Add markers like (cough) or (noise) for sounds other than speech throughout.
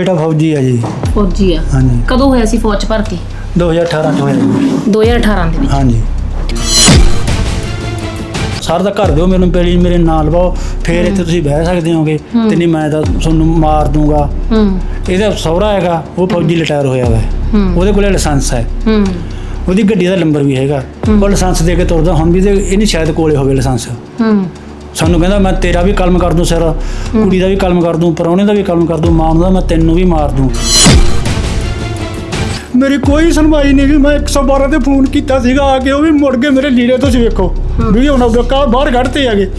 ਬੇਟਾ ਫੌਜੀ ਆ ਜੀ। ਫੌਜੀ ਆ। ਹਾਂਜੀ। ਕਦੋਂ ਹੋਇਆ ਸੀ ਫੌਜ 'ਚ ਭਰਤੀ? 2018 ਚ ਹੋਇਆ ਜੀ। 2018 ਦੇ ਵਿੱਚ? ਹਾਂਜੀ। ਸਰ ਦਾ ਘਰ ਦਿਓ ਮੈਨੂੰ ਪਹਿਲੀ ਮੇਰੇ ਨਾਲ ਲਵਾਓ ਫੇਰ ਇੱਥੇ ਤੁਸੀਂ ਬਹਿ ਸਕਦੇ ਹੋਗੇ ਤੇ ਨਹੀਂ ਮੈਂ ਤਾਂ ਤੁਹਾਨੂੰ ਮਾਰ ਦੂੰਗਾ। ਹੂੰ। ਇਹਦਾ ਸਹੁਰਾ ਹੈਗਾ ਉਹ ਫੌਜੀ ਰਿਟਾਇਰ ਹੋਇਆ ਵਾ। ਹੂੰ। ਉਹਦੇ ਕੋਲੇ ਲਾਇਸੈਂਸ ਹੈ। ਹੂੰ। ਉਹਦੀ ਗੱਡੀ ਦਾ ਨੰਬਰ ਵੀ ਹੈਗਾ। ਉਹ ਲਾਇਸੈਂਸ ਦੇ ਕੇ ਤੁਰਦਾ ਹੁਣ ਵੀ ਤੇ ਇਹਨੀ ਸ਼ਾਇਦ ਕੋਲੇ ਹੋਵੇ ਲਾਇਸੈਂਸ। ਹੂੰ। ਸਾਨੂੰ ਕਹਿੰਦਾ ਮੈਂ ਤੇਰਾ ਵੀ ਕਲਮ ਕਰ ਦੂੰ ਸਿਰ ਕੁੜੀ ਦਾ ਵੀ ਕਲਮ ਕਰ ਦੂੰ ਪਰੌਣੇ ਦਾ ਵੀ ਕਲਮ ਕਰ ਦੂੰ ਮਾਂ ਦਾ ਮੈਂ ਤੈਨੂੰ ਵੀ ਮਾਰ ਦੂੰ। ਮੇਰੀ ਕੋਈ ਸੁਣਵਾਈ ਨਹੀਂ ਗਈ। ਮੈਂ 112 ਤੇ ਫੋਨ ਕੀਤਾ ਸੀਗਾ ਆ ਕੇ ਉਹ ਵੀ ਮੁੜ ਕੇ ਮੇਰੇ ਲੀੜੇ ਤੁਸੀਂ ਵੇਖੋ। ਵੀ ਹੁਣ ਬੱਕਾ ਬਾਹਰ ਕੱਢਤੇ ਹੈਗੇ।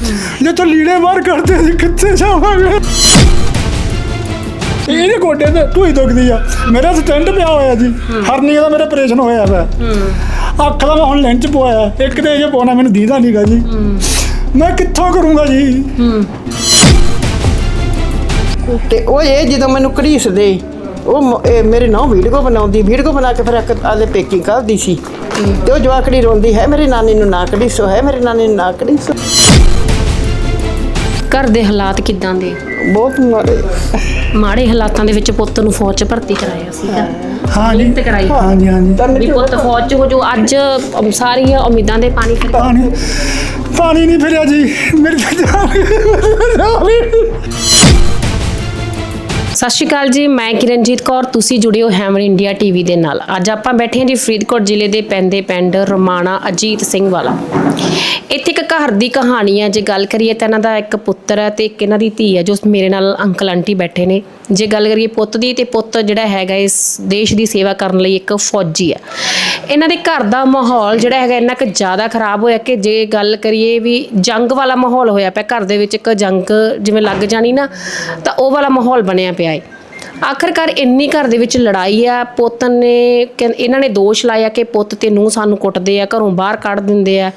ਜੇ ਤੋਂ ਲੀੜੇ ਬਾਹਰ ਕੱਢਦੇ ਸੀ ਕਿੱਥੇ ਜਾਵਾਂਗੇ? ਇਹਦੇ ਗੋਡੇ ਤੇ ਢੂਈ ਦੁਖਦੀ ਆ। ਮੇਰਾ ਸਟੈਂਡ ਪਿਆ ਹੋਇਆ ਜੀ। ਹਰਨੀਆ ਦਾ ਮੇਰਾ ਆਪਰੇਸ਼ਨ ਹੋਇਆ ਵਾ। ਅੱਖ ਦਾ ਮੈਂ ਹੁਣ ਲੈਂਚ ਪਵਾਇਆ। ਇੱਕ ਤੇ ਜੇ ਪਾਉਣਾ ਮੈਨੂੰ ਦੀਦਾ ਨਹੀਂਗਾ ਜੀ। ਮੈਂ ਕਿੱਥੋਂ ਕਰੂੰਗਾ ਜੀ? ਤੇ ਉਹ ਇਹ ਜਦੋਂ ਮੈਨੂੰ ਘੜੀਸਦੇ ਉਹ ਮ- ਇਹ ਮੇਰੇ ਨਾਲ ਵੀਡੀਓ ਬਣਾਉਂਦੀ ਵੀਡੀਓ ਬਣਾ ਕੇ ਫਿਰ ਇੱਕ ਆਲੇ ਪੇਕਿੰਗ ਕਰਦੀ ਸੀ। ਤੇ ਉਹ ਜਵਾਕੜੀ ਰੋਂਦੀ ਹੈ ਮੇਰੀ ਨਾਨੀ ਨੂੰ ਨਾ ਘੜੀਸੋ ਹੈ ਮੇਰੀ ਨਾਨੀ ਨੂੰ ਨਾ ਘੜੀਸੋ। ਘਰ ਦੇ ਹਾਲਾਤ ਕਿਦਾਂ ਦੇ? ਬਹੁਤ ਮਾੜੇ ਮਾੜੇ ਹਾਲਾਤਾਂ ਦੇ ਵਿੱਚ ਪੁੱਤ ਨੂੰ ਫੌਜ 'ਚ ਭਰਤੀ ਕਰਾਇਆ ਸੀਗਾ। ਹਾਂ ਜੀ। ਮਿਹਨਤ ਕਰਾਈ। ਹਾਂ ਜੀ ਹਾਂ ਜੀ ਵੀ ਪੁੱਤ ਫੌਜ 'ਚ ਹੋ ਜੋ ਅੱਜ ਸਾਰੀਆਂ ਉਮੀਦਾਂ ਦੇ ਪਾਣੀ ਫਿਰ ਪਾਣੀ ਪਾਣੀ ਨਹੀਂ ਫਿਰਿਆ ਜੀ। ਮੇਰੀ ਤਾਂ ਜਾਨ ਸਤਿ ਸ਼੍ਰੀ ਅਕਾਲ ਜੀ, ਮੈਂ ਕਿਰਨਜੀਤ ਕੌਰ, ਤੁਸੀਂ ਜੁੜੇ ਹੋ ਹੈਮਰ ਇੰਡੀਆ ਟੀਵੀ ਦੇ ਨਾਲ। ਅੱਜ ਆਪਾਂ ਬੈਠੇ ਹਾਂ ਜੀ ਫਰੀਦਕੋਟ ਜ਼ਿਲ੍ਹੇ ਦੇ ਪੈਂਦੇ ਪਿੰਡ ਰਮਾਣਾ ਅਜੀਤ ਸਿੰਘ ਵਾਲਾ। ਇੱਥੇ ਇੱਕ ਘਰ ਦੀ ਕਹਾਣੀ ਹੈ, ਜੇ ਗੱਲ ਕਰੀਏ ਤਾਂ ਇਹਨਾਂ ਦਾ ਇੱਕ ਪੁੱਤਰ ਹੈ ਤੇ ਇੱਕ ਇਹਨਾਂ ਦੀ ਧੀ ਹੈ, ਜੋ ਮੇਰੇ ਨਾਲ ਅੰਕਲ ਆਂਟੀ ਬੈਠੇ ਨੇ। ਜੇ ਗੱਲ ਕਰੀਏ ਪੁੱਤ ਦੀ, ਤੇ ਪੁੱਤ ਜਿਹੜਾ ਹੈਗਾ ਇਸ ਦੇਸ਼ ਦੀ ਸੇਵਾ ਕਰਨ ਲਈ ਇੱਕ ਫੌਜੀ ਹੈ। ਇਹਨਾਂ ਦੇ ਘਰ ਦਾ ਮਾਹੌਲ ਜਿਹੜਾ ਹੈਗਾ ਇੰਨਾ ਕੁ ਜ਼ਿਆਦਾ ਖਰਾਬ ਹੋਇਆ ਕਿ ਜੇ ਗੱਲ ਕਰੀਏ ਵੀ ਜੰਗ ਵਾਲਾ ਮਾਹੌਲ ਹੋਇਆ ਪਿਆ, ਘਰ ਦੇ ਵਿੱਚ ਇੱਕ ਜੰਗ ਜਿਵੇਂ ਲੱਗ ਜਾਣੀ ਨਾ, ਤਾਂ ਉਹ ਵਾਲਾ ਮਾਹੌਲ ਬਣਿਆ ਪਿਆ ਹੈ ਆਖਰਕਾਰ ਇੰਨੀ ਘਰ ਦੇ ਵਿੱਚ ਲੜਾਈ ਆ, ਪੁੱਤ ਨੇ ਕਹਿੰ- ਇਹਨਾਂ ਨੇ ਦੋਸ਼ ਲਾਇਆ ਕਿ ਪੁੱਤ ਤੇ ਨੂੰ ਸਾਨੂੰ ਕੁੱਟਦੇ ਆ, ਘਰੋਂ ਬਾਹਰ ਕੱਢ ਦਿੰਦੇ ਆ।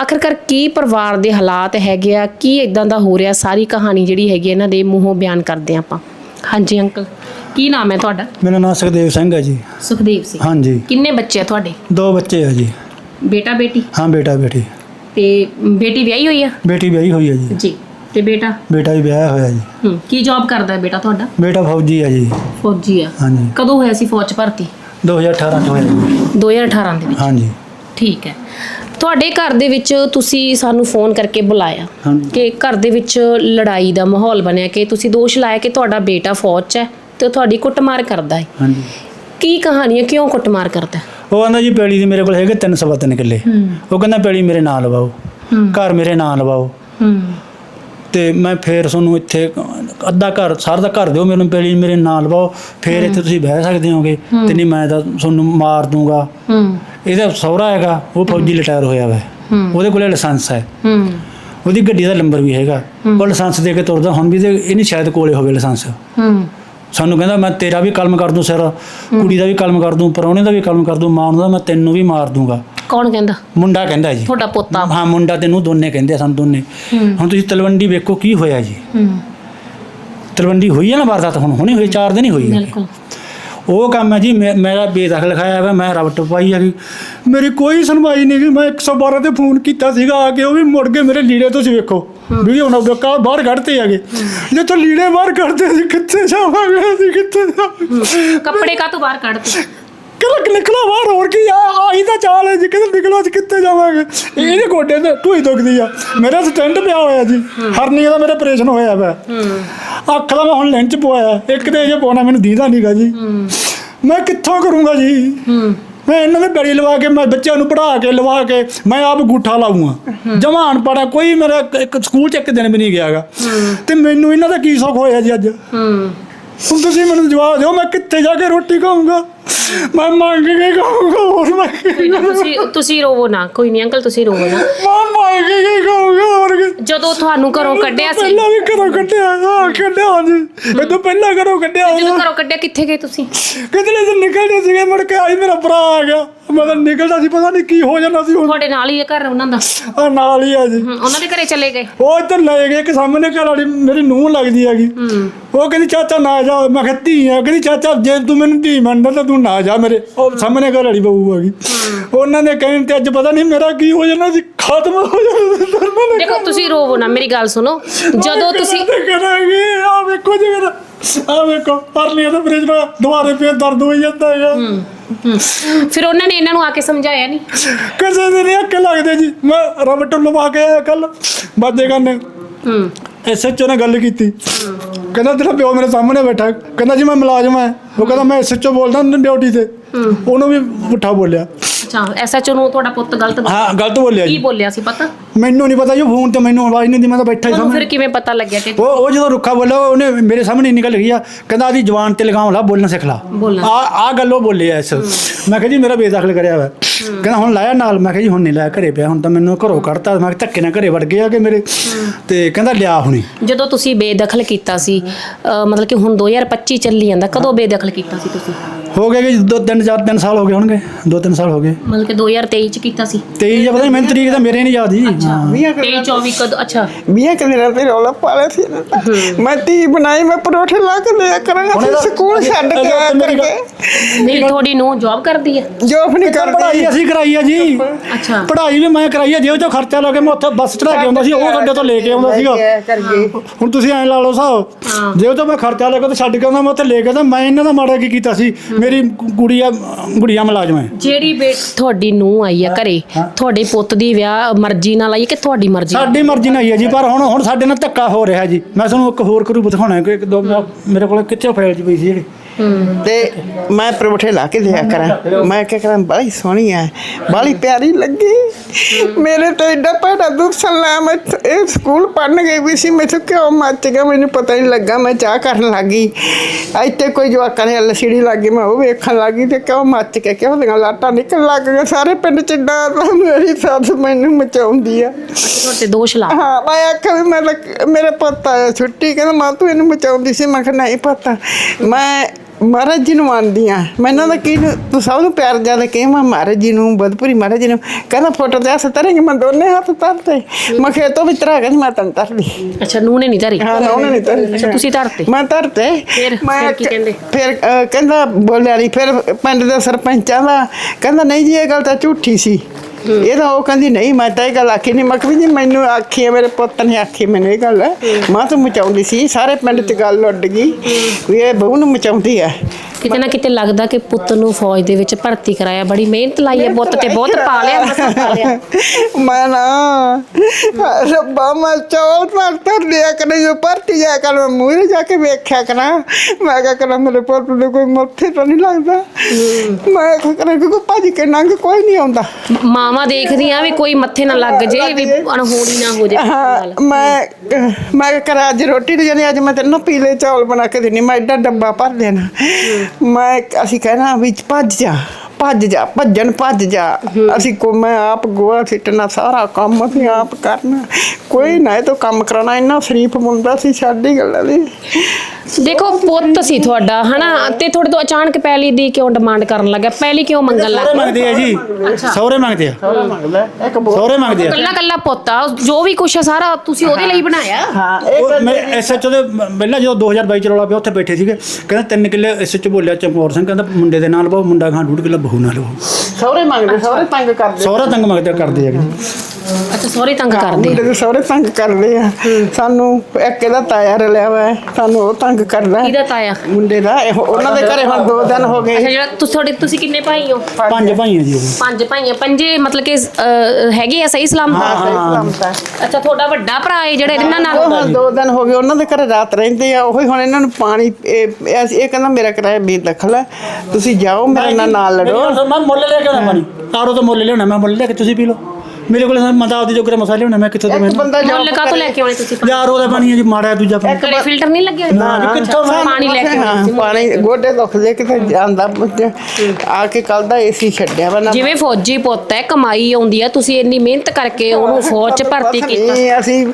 ਆਖਰਕਾਰ ਕੀ ਪਰਿਵਾਰ ਦੇ ਹਾਲਾਤ ਹੈਗੇ ਆ, ਕੀ ਇਦਾਂ ਦਾ ਹੋ ਰਿਹਾ, ਸਾਰੀ ਕਹਾਣੀ ਜਿਹੜੀ ਹੈਗੀ ਇਹਨਾਂ ਦੇ ਮੂੰਹੋਂ ਬਿਆਨ ਕਰਦੇ ਆ ਆਪਾਂ। ਹਾਂਜੀ, ਅੰਕਲ। ਕੀ ਨਾਮ ਹੈ ਤੁਹਾਡਾ? ਮੇਰਾ ਨਾਮ ਸੁਖਦੇਵ ਸਿੰਘ ਹੈ ਜੀ। ਸੁਖਦੇਵ ਸਿੰਘ। ਹਾਂਜੀ। ਕਿੰਨੇ ਬੱਚੇ ਆ ਤੁਹਾਡੇ? ਦੋ ਬੱਚੇ ਆ ਜੀ। ਬੇਟਾ ਬੇਟੀ ਹਾਂ ਬੇਟਾ ਬੇਟੀ ਤੇ ਬੇਟੀ ਵਿਆਹੀ ਹੋਈ ਆ? ਬੇਟੀ ਵਿਆਹੀ ਹੋਈ ਹੈ ਜੀ। ਜੀ। ਤੇ ਬੇਟਾ? ਬੇਟਾ ਵੀ ਵਿਆਹਿਆ ਹੋਇਆ ਜੀ। ਹੂੰ ਕੀ ਜੌਬ ਕਰਦਾ ਹੈ ਬੇਟਾ ਤੁਹਾਡਾ? ਬੇਟਾ ਫੌਜੀ ਆ ਜੀ। ਫੌਜੀ ਆ। ਹਾਂਜੀ। ਕਦੋਂ ਹੋਇਆ ਸੀ ਫੌਜ 'ਚ ਭਰਤੀ? 2018 ਚ ਹੋਇਆ ਜੀ। 2018 ਦੇ ਵਿੱਚ? ਹਾਂਜੀ। ਠੀਕ ਹੈ। ਤੁਹਾਡੇ ਘਰ ਦੇ ਵਿੱਚ ਤੁਸੀਂ ਸਾਨੂੰ ਫੋਨ ਕਰਕੇ ਬੁਲਾਇਆ ਹਾਂਜੀ। ਕਿ ਘਰ ਦੇ ਵਿੱਚ ਲੜਾਈ ਦਾ ਮਾਹੌਲ ਬਣਿਆ ਕਿ ਤੁਸੀਂ ਦੋਸ਼ ਲਾਇਆ ਕਿ ਤੁਹਾਡਾ ਬੇਟਾ ਫੌਜ 'ਚ ਹੈ। ਤੇ ਤੁਹਾਡੀ ਕੁੱਟਮਾਰ ਕਰਦਾ ਹੈ ਹਾਂਜੀ। ਕੀ ਕਹਾਣੀ ਹੈ? ਕਿਉਂ ਕੁੱਟਮਾਰ ਕਰਦਾ? ਹੈ ਉਹ ਕਹਿੰਦਾ ਜੀ ਪੈਲੀ ਦੀ ਮੇਰੇ ਕੋਲ ਹੈਗੇ ਤਿੰਨ ਸਵਾ ਤਿੰਨ ਕਿੱਲੇ। ਉਹ ਕਹਿੰਦਾ ਪੈਲੀ ਮੇਰੇ ਨਾਂ ਲਵਾਓ ਘਰ ਮੇਰੇ ਨਾਂ ਲਵਾਓ ਹੂੰ। ਤੇ ਮੈਂ ਫੇਰ ਤੁਹਾਨੂੰ ਇੱਥੇ ਅੱਧਾ ਘਰ ਸਾਰ ਦਾ ਘਰ ਦਿਓ ਮੈਨੂੰ ਪੈਲੀ ਮੇਰੇ ਨਾਂ ਲਵਾਓ ਫੇਰ ਇੱਥੇ ਤੁਸੀਂ ਬਹਿ ਸਕਦੇ ਹੋਗੇ। ਤੇ ਨਹੀਂ ਮੈਂ ਤਾਂ ਤੁਹਾਨੂੰ ਮਾਰ ਦੂੰਗਾ। ਹੂੰ। ਇਹਦਾ ਸਹੁਰਾ ਹੈਗਾ ਉਹ ਫੌਜੀ ਰਿਟਾਇਰ ਹੋਇਆ ਵਾ। ਉਹਦੇ ਕੋਲੇ ਲਾਇਸੈਂਸ ਹੈ। ਹੂੰ। ਉਹਦੀ ਗੱਡੀ ਦਾ ਨੰਬਰ ਵੀ ਹੈਗਾ। ਉਹ ਲਾਇਸੈਂਸ ਦੇ ਕੇ ਤੁਰਦਾ ਹੁਣ ਵੀ ਤੇ ਇਹਨੀ ਸ਼ਾਇਦ ਕੋਲੇ ਹੋਵੇ ਲਾਇਸੈਂਸ। ਹੂੰ। ਸਾਨੂੰ ਕਹਿੰਦਾ ਮੈਂ ਤੇਰਾ ਵੀ ਕਲਮ ਕਰ ਦੂੰ ਸਿਰ ਕੁੜੀ ਦਾ ਵੀ ਕਲਮ ਕਰ ਦੂੰ ਪਰੌਣੇ ਦਾ ਵੀ ਕਲਮ ਕਰ ਦੂੰ ਮਾਂ ਦਾ ਮੈਂ ਤੈਨੂੰ ਵੀ ਮਾਰ ਦੂੰਗਾ। ਕੌਣ ਕਹਿੰਦਾ? ਮੁੰਡਾ ਕਹਿੰਦਾ ਜੀ। ਤੁਹਾਡਾ ਪੋਤਾ। ਹਾਂ ਮੁੰਡਾ ਤੈਨੂੰ ਦੋਨੇ ਕਹਿੰਦੇ ਆ ਸਾਨੂੰ ਦੋਨੇ। ਹੁਣ ਤੁਸੀਂ ਤਲਵੰਡੀ ਵੇਖੋ ਕੀ ਹੋਇਆ ਜੀ। ਤਲਵੰਡੀ ਹੋਈ ਹੈ ਨਾ ਵਾਰਦਾਤ? ਹੁਣ ਹੁਣੇ ਹੋਈ 4 ਦਿਨ ਹੀ ਹੋਈ ਹੈ ਬਿਲਕੁਲ। ਉਹ ਕੰਮ ਹੈ ਜੀ ਮੇ- ਮੇਰਾ ਬੇਦਖਲ ਲਿਖਾਇਆ ਹੋਇਆ ਮੈਂ ਰਬਟ ਪਾਈ ਹੈਗੀ ਮੇਰੀ ਕੋਈ ਸੁਣਵਾਈ ਨਹੀਂ ਗਈ ਮੈਂ 112 ਤੇ ਫੋਨ ਕੀਤਾ ਸੀਗਾ ਆ ਕੇ ਉਹ ਵੀ ਮੁੜ ਕੇ ਮੇਰੇ ਲੀੜੇ ਤੁਸੀਂ ਵੇਖੋ। ਵੀ ਹੁਣ ਬੱਕਾ ਬਾਹਰ ਕੱਢਤੇ ਹੈਗੇ। ਜੇ ਤੋਂ ਲੀੜੇ ਬਾਹਰ ਕੱਢਦੇ ਸੀ ਕਿੱਥੇ ਜਾਵਾਂਗੇ ਅਸੀਂ ਕਿੱਥੇ ਜਾਵਾਂਗੇ? ਕੱਪੜੇ ਕਾਹਤੋਂ ਬਾਹਰ ਕੱਢਦੇ ਕਿਹੜਾ ਨਿਕਲੋ ਬਾਹਰ ਹੋਰ ਕੀ ਆ? ਆਹੀ ਤਾਂ ਚਾਲ ਹੈ ਜੀ ਕਿਤੇ ਨਿਕਲੋ ਅਸੀਂ ਕਿੱਥੇ ਜਾਵਾਂਗੇ? ਇਹਦੇ ਗੋਡੇ ਤੇ ਢੂਈ ਦੁਖਦੀ ਆ। ਮੇਰਾ ਸਟੈਂਡ ਪਿਆ ਹੋਇਆ ਜੀ ਹਰਨੀਆ ਦਾ ਮੇਰਾ ਆਪਰੇਸ਼ਨ ਹੋਇਆ ਵਾ ਅੱਖ ਦਾ ਮੈਂ ਹੁਣ ਲੈਂਚ ਪਵਾਇਆ ਇੱਕ ਤੇ ਜੇ ਪਾਉਣਾ ਮੈਨੂੰ ਦੀਦਾ ਨਹੀਂਗਾ ਜੀ। ਮੈਂ ਕਿੱਥੋਂ ਕਰੂੰਗਾ ਜੀ? ਮੈਂ ਇਹਨਾਂ ਦੇ ਬੜੀ ਲਵਾ ਕੇ ਮੈਂ ਬੱਚਿਆਂ ਨੂੰ ਪੜ੍ਹਾ ਕੇ ਲਵਾ ਕੇ ਮੈਂ ਆਪ ਗੁੱਠਾ ਲਾਉਂਗਾ। ਜਮਾਨ ਪੜਾ ਕੋਈ ਮੇਰਾ ਇੱਕ- ਸਕੂਲ ਚ ਇੱਕ ਦਿਨ ਵੀ ਨਹੀਂ ਗਿਆਗਾ ਤੇ ਮੈਨੂੰ ਇਹਨਾਂ ਦਾ ਕੀ ਸੁੱਖ ਹੋਇਆ ਜੀ ਅੱਜ? ਹੂੰ। ਹੁਣ ਤੁਸੀਂ ਮੈਨੂੰ ਜਵਾਬ ਦਿਓ ਮੈਂ ਕਿੱਥੇ ਜਾ ਕੇ ਰੋਟੀ ਖਾਊਂਗਾ? ਮੈਂ ਮੰਗ ਕੇ ਖਾਊਂਗਾ ਹੋਰ ਮੈਂ ਕੀ ਕੋਈ ਨਾ ਤੁਸੀਂ ਤੁਸੀਂ ਰੋਵੋ ਨਾ ਕੋਈ ਨਹੀਂ ਅੰਕਲ ਤੁਸੀਂ ਰੋਵੋ ਨਾ। ਮੈਂ ਮੰਗ ਕੇ ਖਾਊਂਗਾ ਹੋਰ ਕੀ? ਜਦੋਂ ਤੁਹਾਨੂੰ ਘਰੋਂ ਕੱਢਿਆ ਸੀ। ਪਹਿਲਾਂ ਵੀ ਘਰੋਂ ਕੱਢਿਆ ਹਾਂ ਕੱਢਿਆ ਜੀ ਇਹ ਤੋਂ ਪਹਿਲਾਂ ਘਰੋਂ ਕੱਢਿਆ ਜਦੋਂ ਘਰੋਂ ਕੱਢਿਆ ਕਿੱਥੇ ਗਏ ਤੁਸੀਂ? ਕਿਤੇ ਤੇ ਨਿਕਲਦੇ ਸੀਗੇ ਮੁੜ ਕੇ ਆਈ ਮੇਰਾ ਭਰਾ ਆ ਗਿਆ। ਮੈਂ ਤਾਂ ਨਿਕਲਦਾ ਸੀ ਪਤਾ ਨਹੀਂ ਕੀ ਹੋ ਜਾਣਾ ਸੀ ਹੁਣ। ਤੁਹਾਡੇ ਨਾਲ ਹੀ ਹੈ ਘਰ ਉਹਨਾਂ ਦਾ? ਆ ਨਾਲ ਹੀ ਆ ਜੀ। ਹਮ, ਉਹਨਾਂ ਦੇ ਘਰੇ ਚਲੇ ਗਏ? ਉਹ ਇੱਧਰ ਲੈ ਗਏ ਕਿ ਸਾਹਮਣੇ ਘਰ ਵਾਲੀ ਮੇਰੀ ਨੂੰਹ ਲੱਗਦੀ ਹੈਗੀ। ਹੂੰ। ਉਹ ਕਹਿੰਦੀ ਚਾਚਾ ਨਾ ਜਾ ਮੈਂ ਕਿਹਾ ਧੀ ਆ। ਕਹਿੰਦੀ ਚਾਚਾ ਜੇ ਤੂੰ ਮੈਨੂੰ ਧੀ ਮੰਨਦਾ ਤਾਂ ਤੂੰ ਤੂੰ ਨਾ ਜਾ ਮੇਰੇ ਸਾਹਮਣੇ ਘਰ ਵਾਲੀ ਬਹੂ ਆ ਗਈ। ਉਹਨਾਂ ਦੇ ਕਹਿਣ ਤੇ ਅੱਜ ਪਤਾ ਨਹੀਂ ਮੇਰਾ ਕੀ ਹੋ ਜਾਣਾ ਸੀ ਖਤਮ ਹੋ ਜਾਣਾ ਧਰਮ ਦੇਖੋ ਤੁਸੀਂ ਰੋਵੋ ਨਾ ਮੇਰੀ ਗੱਲ ਸੁਣੋ। ਜਦੋਂ ਤੁਸੀਂ ਕਰਾਂਗੇ ਆ ਵੇਖੋ ਜੀ ਮੇਰਾ ਆ ਵੇਖੋ ਪਰਲੀ ਦਾ ਫ੍ਰਿਜ ਨਾਲ ਦੁਬਾਰੇ ਫੇਰ ਦਰਦ ਹੋ ਜਾਂਦਾ ਹੈਗਾ। ਫਿਰ ਉਹਨਾਂ ਨੇ ਇਹਨਾਂ ਨੂੰ ਆ ਕੇ ਸਮਝਾਇਆ ਨਹੀਂ ਕਿਸੇ ਦੇ ਨਹੀਂ ਅੱਕੇ ਲੱਗਦੇ ਜੀ। ਮੈਂ ਰਬ ਟੁੱਲ ਲਵਾ ਕੇ ਆਇਆ ਕੱਲ ਬਾਜੇ ਕਰਨੇ ਹੂੰ। ਐਸਐਚਓ ਨੇ ਗੱਲ ਕੀਤੀ। ਕਹਿੰਦਾ ਤੇਰਾ ਪਿਓ ਮੇਰੇ ਸਾਹਮਣੇ ਬੈਠਾ ਹੈ। ਕਹਿੰਦਾ ਜੀ ਮੈਂ ਮੁਲਾਜ਼ਮ ਹਾਂ। ਉਹ ਕਹਿੰਦਾ ਮੈਂ ਐਸਐਚਓ ਬੋਲਦਾ ਡਿਊਟੀ ਤੇ। ਉਹਨੂੰ ਵੀ ਪੁੱਠਾ ਬੋਲਿਆ। ਅੱਛਾ ਐਸਐਚਓ ਨੂੰ ਤੁਹਾਡਾ ਪੁੱਤ ਗਲਤ ਬੋਲਿਆ। ਹਾਂ ਗਲਤ ਬੋਲਿਆ ਕੀ ਜੀ। ਬੋਲਿਆ ਸੀ ਪਤਾ? ਮੈਨੂੰ ਨਹੀਂ ਪਤਾ ਜੀ ਫੋਨ ਤੇ ਮੈਨੂੰ ਆਵਾਜ਼ ਨਹੀਂ ਦੀ ਮੈਂ ਤਾਂ ਬੈਠਾ ਹੀ ਤੁਹਾਨੂੰ ਸਾਹਮਣੇ। ਫਿਰ ਕਿਵੇਂ ਪਤਾ ਲੱਗਿਆ ਕਿ ਉਹ ਉਹ ਜਦੋਂ ਰੁੱਖਾ ਬੋਲਿਆ ਉਹਨੇ ਮੇਰੇ ਸਾਹਮਣੇ ਨਿਕਲ ਗਈ ਆ। ਕਹਿੰਦਾ ਆਦੀ ਜਵਾਨ ਤੇ ਲਗਾਮ ਲਾ ਬੋਲਣਾ ਸਿੱਖ ਲਾ। ਬੋਲਣਾ। ਆ ਆ ਗੱਲ ਉਹ ਬੋਲਿਆ ਇਸ। ਮੈਂ ਕਿਹਾ ਜੀ ਮੇਰਾ ਬੇਦਖਲ ਕਰਿਆ ਵਾ। ਕਹਿੰਦਾ ਹੁਣ ਲਾਇਆ ਨਾਲ ਮੈਂ ਕਿਹਾ ਜੀ ਹੁਣ ਨਹੀਂ ਲਾਇਆ ਘਰੇ ਪਿਆ ਹੁਣ ਤਾਂ ਮੈਨੂੰ ਘਰੋਂ ਕੱਢਤਾ। ਮੈਂ ਕਿਹਾ ਧੱਕੇ ਨਾਲ ਘਰੇ ਵੜ ਗਿਆ ਕਿ ਮੇਰੇ। ਤੇ ਕਹਿੰਦਾ ਲਿਆ ਹੁਣੀ। ਜਦੋਂ ਤੁਸੀਂ ਬੇਦਖਲ ਕੀਤਾ ਸੀ ਮਤਲਬ ਕਿ ਹੁਣ 2025 ਚੱਲੀ ਜਾਂਦਾ ਕਦੋਂ ਬੇਦਖਲ ਕੀਤਾ ਸੀ ਤੁਸੀਂ? ਹੋ ਗਏ ਜੀ ਦੋ ਤਿੰਨ ਚਾਰ ਤਿੰਨ ਸਾਲ ਹੋ ਗਏ ਹੋਣਗੇ ਦੋ ਤਿੰਨ ਸਾਲ ਹੋ ਗਏ। ਮਤਲਬ ਕਿ 2023 ਚ ਕੀਤਾ ਸੀ। 23 ਜਾਂ ਪਤਾ ਨਹੀਂ ਮੈਨੂੰ ਤਰੀਕ ਤਾਂ ਮੇਰੇ ਨਹੀਂ ਯਾਦ ਜੀ। ਹਾਂ। ਮੀਆਂ 23 24 ਕਦੋਂ ਅੱਛਾ। ਮੀਆਂ ਕਿ ਦਿਨਾਂ ਤੇ ਰੌਲਾ ਪਾ ਲਿਆ ਸੀ ਇਹਨਾਂ ਦਾ। ਮੈਂ ਤੀ ਬਣਾਈ ਮੈਂ ਪਰੋਠੇ ਲਾ ਕੇ ਲਿਆ ਕਰਾਂਗਾ ਫਿਰ ਸਕੂਲ ਛੱਡ ਕੇ ਆਇਆ ਕਰਕੇ। ਨਹੀਂ ਤੁਹਾਡੀ ਨੂੰ ਜੌਬ ਕਰਦੀ ਹੈ ਜੋਬ ਨਹੀਂ ਪੜ੍ਹਾਈ ਕਰਦੀ। ਅਸੀਂ ਕਰਾਈ ਆ ਜੀ। ਅੱਛਾ। ਪੜ੍ਹਾਈ ਵੀ ਮੈਂ ਕਰਾਈ ਆ ਜੇ ਉਹ ਚੋਂ ਖਰਚਾ ਲਾ ਕੇ ਮੈਂ ਉੱਥੇ ਬੱਸ ਚੜਾ ਕੇ ਆਉਂਦਾ ਸੀ ਉਹ ਤੁਹਾਡੇ ਤੋਂ ਲੈ ਕੇ ਆਉਂਦਾ ਸੀਗਾ। ਹੁਣ ਤੁਸੀਂ ਐਂ ਲਾ ਲਓ ਹਾਂ। ਸਾਹਿਬ ਜੇ ਉਹ ਤੋਂ ਮੈਂ ਖਰਚਾ ਲੈ ਕੇ ਤੇ ਛੱਡ ਕੇ ਆਉਂਦਾ ਮੈਂ ਉੱਥੇ ਲੈ ਕੇ ਤਾਂ ਮੈਂ ਇਹਨਾਂ ਦਾ ਮਾੜਾ ਕੀ ਕੀਤਾ ਸੀ? ਮੇਰੀ ਗੁੜੀਆ ਗੁੜੀਆ ਮੁਲਾਜ਼ਮ ਹੈ। ਜਿਹੜੀ ਬੇਟ ਤੁਹਾਡੀ ਨੂੰ ਆਈ ਆ ਘਰੇ ਤੁਹਾਡੇ ਪੁੱਤ ਦੀ ਵਿਆਹ ਮਰਜ਼ੀ ਨਾਲ ਆਈ ਹੈ ਕਿ ਤੁਹਾਡੀ ਮਰਜ਼ੀ ਨਾਲ? ਸਾਡੀ ਮਰਜ਼ੀ ਨਾਲ ਹੀ ਹੈ ਜੀ ਪਰ ਹੁਣ ਹੁਣ ਸਾਡੇ ਨਾਲ ਧੱਕਾ ਹੋ ਰਿਹਾ ਜੀ। ਮੈਂ ਤੁਹਾਨੂੰ ਇੱਕ ਹੋਰ ਕਰੂ ਦਿਖਾਉਣਾ ਕਿ ਇੱਕ ਦੋ ਮੇਰੇ ਕੋਲ ਕਿੱਥੇ ਫਾਈਲ ਜੀ ਪਈ ਸੀ ਜਿਹੜੀ? ਤੇ ਮੈਂ ਪਰੋਠੇ ਲਾ ਕੇ ਦਿਆ ਕਰਾਂ। ਮੈਂ ਕਿਹਾ ਕਰਾਂ ਬੜੀ ਸੋਹਣੀ ਹੈ ਬੜੀ ਪਿਆਰੀ ਲੱਗੀ। ਮੇਰੇ ਤੇ ਏਡਾ ਭੈੜਾ ਦੁੱਖ ਸਲਾ ਮੈਂ th- ਇਹ ਸਕੂਲ ਪੜਨ ਗਈ ਵੀ ਸੀ ਮੈਨੂੰ ਕਿਉਂ ਮੱਚ ਗਿਆ ਮੈਨੂੰ ਪਤਾ ਨਹੀਂ ਲੱਗਾ ਮੈਂ ਚਾਹ ਕਰਨ ਲੱਗੀ। ਇੱਥੇ ਕੋਈ ਜਵਾਕਾਂ ਨੇ ਐਲਸੀਡੀ ਲੱਗੀ ਮੈਂ ਉਹ ਵੇਖਣ ਲੱਗੀ ਤੇ ਕਿਉਂ ਮੱਚ ਕੇ ਕਿਉਂ ਦੀਆਂ ਲਾਟਾਂ ਨਿਕਲ ਲੱਗ ਗਈਆਂ ਸਾਰੇ ਪਿੰਡ ਚ ਡਰ ਮੇਰੀ ਸੱਸ ਮੈਨੂੰ ਮਚਾਉਂਦੀ ਆ। ਤੁਹਾਡੇ ਤੇ ਦੋਸ਼ ਲਾ ਹਾਂ ਮੈਂ ਆਖਿਆ ਵੀ ਮੇਰਾ ਮੇਰੇ ਪੁੱਤ ਆਇਆ ਛੁੱਟੀ ਕਹਿੰਦਾ ਮਾਂ ਤੂੰ ਇਹਨੂੰ ਬਚਾਉਂਦੀ ਸੀ ਮੈਂ ਕਿਹਾ ਨਹੀਂ ਪੁੱਤ ਮੈਂ ਮਹਾਰਾਜ ਜੀ ਨੂੰ ਮੰਨਦੀ ਆ ਮੈਂ ਇਹਨਾਂ ਦਾ ਕੀ ਤੂੰ ਸਭ ਨੂੰ ਪਿਆਰ ਜ਼ਿਆਦਾ ਕਿ ਮੈਂ ਮਹਾਰਾਜ ਜੀ ਨੂੰ ਬਦਪੁਰੀ ਮਹਾਰਾਜ ਜੀ ਨੂੰ। ਕਹਿੰਦਾ ਫੋਟੋ ਤੇ ਹੱਥ ਤਰੇਂਗੇ ਮੈਂ ਦੋਨੇ ਹੱਥ ਤਰਤੇ ਮੈਂ ਕਿਹਾ ਤੋਂ ਵੀ ਤਰਾ ਕਹਿੰਦੀ ਮੈਂ ਤੈਨੂੰ ਤਰਦੀ ਅੱਛਾ ਨੂੰ ਨੇ ਨਹੀਂ ਧਰੀ? ਹਾਂ ਨਾ ਉਹਨੇ ਨਹੀਂ ਤਰਦੀ ਅੱਛਾ ਤੁਸੀਂ ਧਰਤੇ? ਮੈਂ ਤਰਤੇ ਫਿਰ- ਕੀ ਕਹਿੰਦੇ? ਫਿਰ ਕਹਿੰਦਾ ਬੋਲਿਆ ਨਹੀਂ ਫਿਰ ਪਿੰਡ ਦੇ ਸਰਪੰਚਾਂ ਦਾ ਕਹਿੰਦਾ ਨਹੀਂ ਜੀ ਇਹ ਗੱਲ ਤਾਂ ਝੂਠੀ ਸੀ। ਇਹ ਤਾਂ ਉਹ ਕਹਿੰਦੀ ਨਹੀਂ ਮੈਂ ਤਾਂ ਇਹ ਗੱਲ ਆਖੀ ਨਹੀਂ ਮੈਂ ਕਿਹਾ ਜੀ ਮੈਨੂੰ ਆਖੀ ਹੈ ਮੇਰੇ ਪੁੱਤ ਨੇ ਆਖੀ ਮੈਨੂੰ ਇਹ ਗੱਲ। ਮਾਂ ਤੂੰ ਮਚਾਉਂਦੀ ਸੀ ਸਾਰੇ ਪਿੰਡ 'ਚ ਗੱਲ ਉੱਡ ਗਈ ਵੀ ਇਹ ਬਹੂ ਨੂੰ ਮਚਾਉਂਦੀ ਆ। ਕਿਤੇ ਨਾ ਕਿਤੇ ਲੱਗਦਾ ਕਿ ਪੁੱਤ ਨੂੰ ਫੌਜ ਦੇ ਵਿੱਚ ਭਰਤੀ ਕਰਾਇਆ ਬੜੀ ਮਿਹਨਤ ਲਾਈ ਹੈ ਪੁੱਤ ਤੇ ਬਹੁਤ ਪਾ ਲਿਆ ਮਸਾਂ ਪਾ ਲਿਆ। (laughs) ਮੈਂ ਨਾ ਰੱਬਾ ਮੈਂ ਚੌਲ ਪਰ ਤਰ ਲਿਆ ਕਰੇ ਜੋ ਭਰਤੀ ਜਾ ਕਰ ਮੈਂ ਮੂਹਰੇ ਜਾ ਕੇ ਵੇਖਿਆ ਕਰਾਂ ਮੈਂ ਕਿਹਾ ਕਰਾਂ ਮੇਰੇ ਪੁੱਤ ਨੂੰ ਕੋਈ ਮੱਥੇ ਤਾਂ ਨਹੀਂ ਲੱਗਦਾ। ਮੈਂ ਕਿਹਾ ਕਰਾਂ ਕਿ ਕੋਈ ਭੱਜ ਕੇ ਨੰਗ ਕੋਈ ਨਹੀਂ ਆਉਂਦਾ। ਮਾਵਾਂ ਦੇਖਦੀਆਂ ਵੀ ਕੋਈ ਮੱਥੇ ਨਾ ਲੱਗ ਜੇ ਵੀ ਅਣਹੋਣੀ ਨਾ ਹੋ ਜੇ। ਹਾਂ ਮੈਂ ਮੈਂ ਕਰ ਅੱਜ ਰੋਟੀ ਤੇ ਜਾਨੀ ਅੱਜ ਮੈਂ ਤੈਨੂੰ ਪੀਲੇ ਚੌਲ ਬਣਾ ਕੇ ਦੇਣੀ ਮੈਂ ਐਡਾ ਡੱਬਾ ਭਰ ਦੇਣਾ। ਮੈਂ ਅਸੀਂ ਕਹਿਣਾ ਵਿੱਚ ਭੱਜ ਜਾ। ਭੱਜ ਜਾ ਭੱਜਣ ਭੱਜ ਜਾ। ਅਸੀਂ ਕੋ ਮੈਂ ਆਪ ਗੋਆ ਸਿੱਟਣਾ ਸਾਰਾ ਕੰਮ ਅਸੀਂ ਆਪ ਕਰਨਾ। ਕੋਈ ਨਾ ਇਹ ਤੋਂ ਕੰਮ ਕਰਾਉਣਾ ਇੰਨਾ ਸ਼ਰੀਫ ਮੁੰਡਾ ਸੀ ਸਾਡੀ ਗੱਲ ਦੀ ਦੇਖੋ ਪੁੱਤ ਸੀ ਤੁਹਾਡਾ ਹਨਾ? ਤੇ ਤੁਹਾਡੇ ਤੋਂ ਅਚਾਨਕ ਪਹਿਲੀ ਦੀ ਕਿਉਂ ਡਿਮਾਂਡ ਕਰਨ ਲੱਗਾ ਪਹਿਲੀ ਕਿਉਂ ਮੰਗਣ ਲੱਗ ਸਹੁਰੇ ਮੰਗਦੇ ਆ ਜੀ। ਸਹੁਰੇ ਮੰਗਦੇ ਆ। ਸਹੁਰੇ ਮੰਗਦੇ ਆ। ਕੱਲਾ ਕੱਲਾ ਪੁੱਤ ਆ ਜੋ ਵੀ ਕੁਛ ਆ ਸਾਰਾ ਤੁਸੀਂ ਉਹਦੇ ਲਈ ਬਣਾਇਆ? ਹਾਂ ਉਹ ਮੈਂ ਐਸਐਚਓ ਦੇ ਮ- ਪਹਿਲਾਂ ਜਦੋਂ 2022 ਚ ਰੌਲਾ ਪਿਆ ਉੱਥੇ ਬੈਠੇ ਸੀਗੇ। ਕਹਿੰਦਾ ਤਿੰਨ ਕਿੱਲੇ ਐਸਐਚਓ ਬੋਲਿਆ ਚਮਕੌਰ ਸਿੰਘ ਕਹਿੰਦਾ ਮੁੰਡੇ ਦੇ ਨਾਲ ਬਹੁ ਮੁੰਡਾ ਖਾਂ ਡੂਢ ਕਿੱਲਾ ਬਹੂ ਨਾਲ ਬਹੁ ਸਹੁਰੇ ਮੰਗਦੇ ਸਹੁਰੇ ਤੰਗ ਕਰਦੇ। ਸਹੁਰਾ ਤੰਗ ਮੰਗਦੇ ਕਰਦੇ ਹੈਗੇ ਅੱਛਾ ਸੌਰੀ ਤੰਗ ਕਰਦੇ ਮੁੰਡੇ ਦੇ ਸਹੁਰੇ ਤੰਗ ਕਰਦੇ ਆ। ਸਾਨੂੰ ਇੱਕ ਇਹਦਾ ਤਾਇਆ ਰਲਿਆ ਵਾ ਸਾਨੂੰ ਉਹ ਤੰਗ ਕਰਦਾ। ਕਿਹਦਾ ਤਾਇਆ? ਮੁੰਡੇ ਦਾ ਇਹ ਉਹਨਾਂ ਦੇ ਘਰੇ ਹੁਣ ਦੋ ਦਿਨ ਹੋ ਅੱਛਾ ਗਏ ਜਿਹੜਾ ਤੁਸੀਂ ਤੁਹਾਡੇ ਤੁਸੀਂ ਕਿੰਨੇ ਭਾਈ ਹੋ? ਪੰਜ ਭਾਈ ਆ ਜੀ ਉਹ। ਪੰਜ ਭਾਈ ਆ ਪੰਜੇ ਮਤਲਬ ਕਿ ਅਹ, ਹੈਗੇ ਆ ਸਹੀ ਸਲਾਮਤ? ਅੱਛਾ ਤੁਹਾਡਾ ਵੱਡਾ ਭਰਾ ਹੈ ਜਿਹੜਾ ਇਹਨਾਂ ਉਹ ਨਾਲ ਹੁਣ ਦੋ ਦਿਨ ਹੋ ਗਏ ਉਹਨਾਂ ਦੇ ਘਰੇ ਰਾਤ ਰਹਿੰਦੇ ਆ। ਉਹੀ ਹੁਣ ਇਹਨਾਂ ਨੂੰ ਪਾਣੀ ਇਹ ਇਹ ਇਹ ਕਹਿੰਦਾ ਮੇਰਾ ਕਿਰਾਇਆ ਬੇਦਖਲ ਹੈ। ਤੁਸੀਂ ਜਾਓ ਮੇਰੇ ਨਾਲ ਨਾਲ ਲੜੋ। ਮੈਂ ਮੁੱਲ ਲੈ ਕੇ ਆਉਣਾ ਪਾਣੀ ਆਰੋ ਤੋਂ ਮੁੱਲ ਲਿਆਉਣਾ ਮੈਂ ਮੁੱਲ ਲੈ ਕੇ ਤੁਸੀਂ ਪੀ ਲਓ। ਮੇਰੇ ਕੋਲ ਮਤਾ ਆਪਦੀ ਜੋਗਰੇ ਮਸਾ ਲਿਆਉਣਾ ਮੈਂ ਕਿੱਥੋਂ ਇੱਕ ਮੈਨੂੰ ਬੰਦਾ ਮੁੱਲ ਕਾ ਤੋਂ ਲੈ ਕੇ ਆਉਣੇ ਤੁਸੀਂ? ਯਾਰ ਉਹਦਾ ਪਾਣੀ ਹੈ ਜੀ ਮਾੜਾ ਹੈ ਦੂਜਾ ਪਾਣੀ ਘਰੇ ਫਿਲਟਰ ਨਹੀਂ ਲੱਗਿਆ? ਨਾ ਜੀ ਕਿੱਥੋਂ ਮੈਂ ਪਾਣੀ ਲੈ ਕੇ ਆਉਣੇ ਹਾਂ ਪਾਣੀ ਗੋਡੇ ਦੁਖਦੇ ਕਿਤੇ ਜਾਂਦਾ ਪੁੱਤ। ਆ ਕੇ ਕੱਲ ਦਾ ਏਸੀ ਛੱਡਿਆ ਵਾ ਨਾ। ਜਿਵੇਂ ਫੌਜੀ ਪੁੱਤ ਹੈ ਕਮਾਈ ਆਉਂਦੀ ਹੈ ਤੁਸੀਂ ਇੰਨੀ ਮਿਹਨਤ ਕਰਕੇ ਉਹਨੂੰ ਫੌਜ 'ਚ ਭਰਤੀ ਪਤਾ ਕੀਤਾ। ਨਹੀਂ, ਅਸੀਂ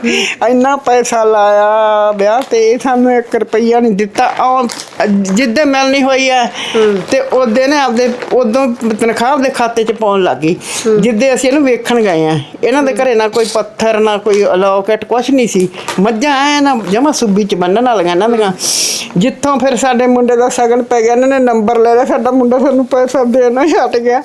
ਇੰਨਾ ਪੈਸਾ ਲਾਇਆ ਵਿਆਹ ਤੇ ਇਹ ਸਾਨੂੰ 1 ਰੁਪਈਆ ਨਹੀਂ ਦਿੱਤਾ। ਆਹ ਜਿੱਦੇ ਮਿਲਣੀ ਹੋਈ ਹੈ ਤੇ ਉਹਦੇ ਨੇ ਆਪਦੇ ਉਦੋਂ ਤਨਖਾਹ ਦੇ ਖਾਤੇ 'ਚ ਪਾਉਣ ਲੱਗੀ ਜਿੱਦੇ ਅਸੀਂ ਇਹਨੂੰ ਵੇਖਣ ਗਏ। ਆਏ ਆ। ਇਹਨਾਂ ਦੇ ਘਰੇ ਨਾ ਕੋਈ ਪੱਥਰ ਨਾ ਕੋਈ ਅਲੋਕਟ ਕੁਛ ਨਹੀਂ ਸੀ। ਮੱਝਾਂ ਐ ਨਾ ਜਮਾ ਸੁੱਬੀ ਚ ਬੰਨਣ ਵਾਲੀਆਂ ਇਹਨਾਂ ਦੀਆਂ। ਜਿੱਥੋਂ ਫਿਰ ਸਾਡੇ ਮੁੰਡੇ ਦਾ ਸਗਨ ਪੈ ਗਿਆ ਇਹਨਾਂ ਨੇ ਨੰਬਰ ਲੈ ਲਿਆ ਸਾਡਾ ਮੁੰਡਾ ਸਾਨੂੰ ਪੈਸਾ ਦੇਣਾ ਹੀ ਹਟ ਗਿਆ।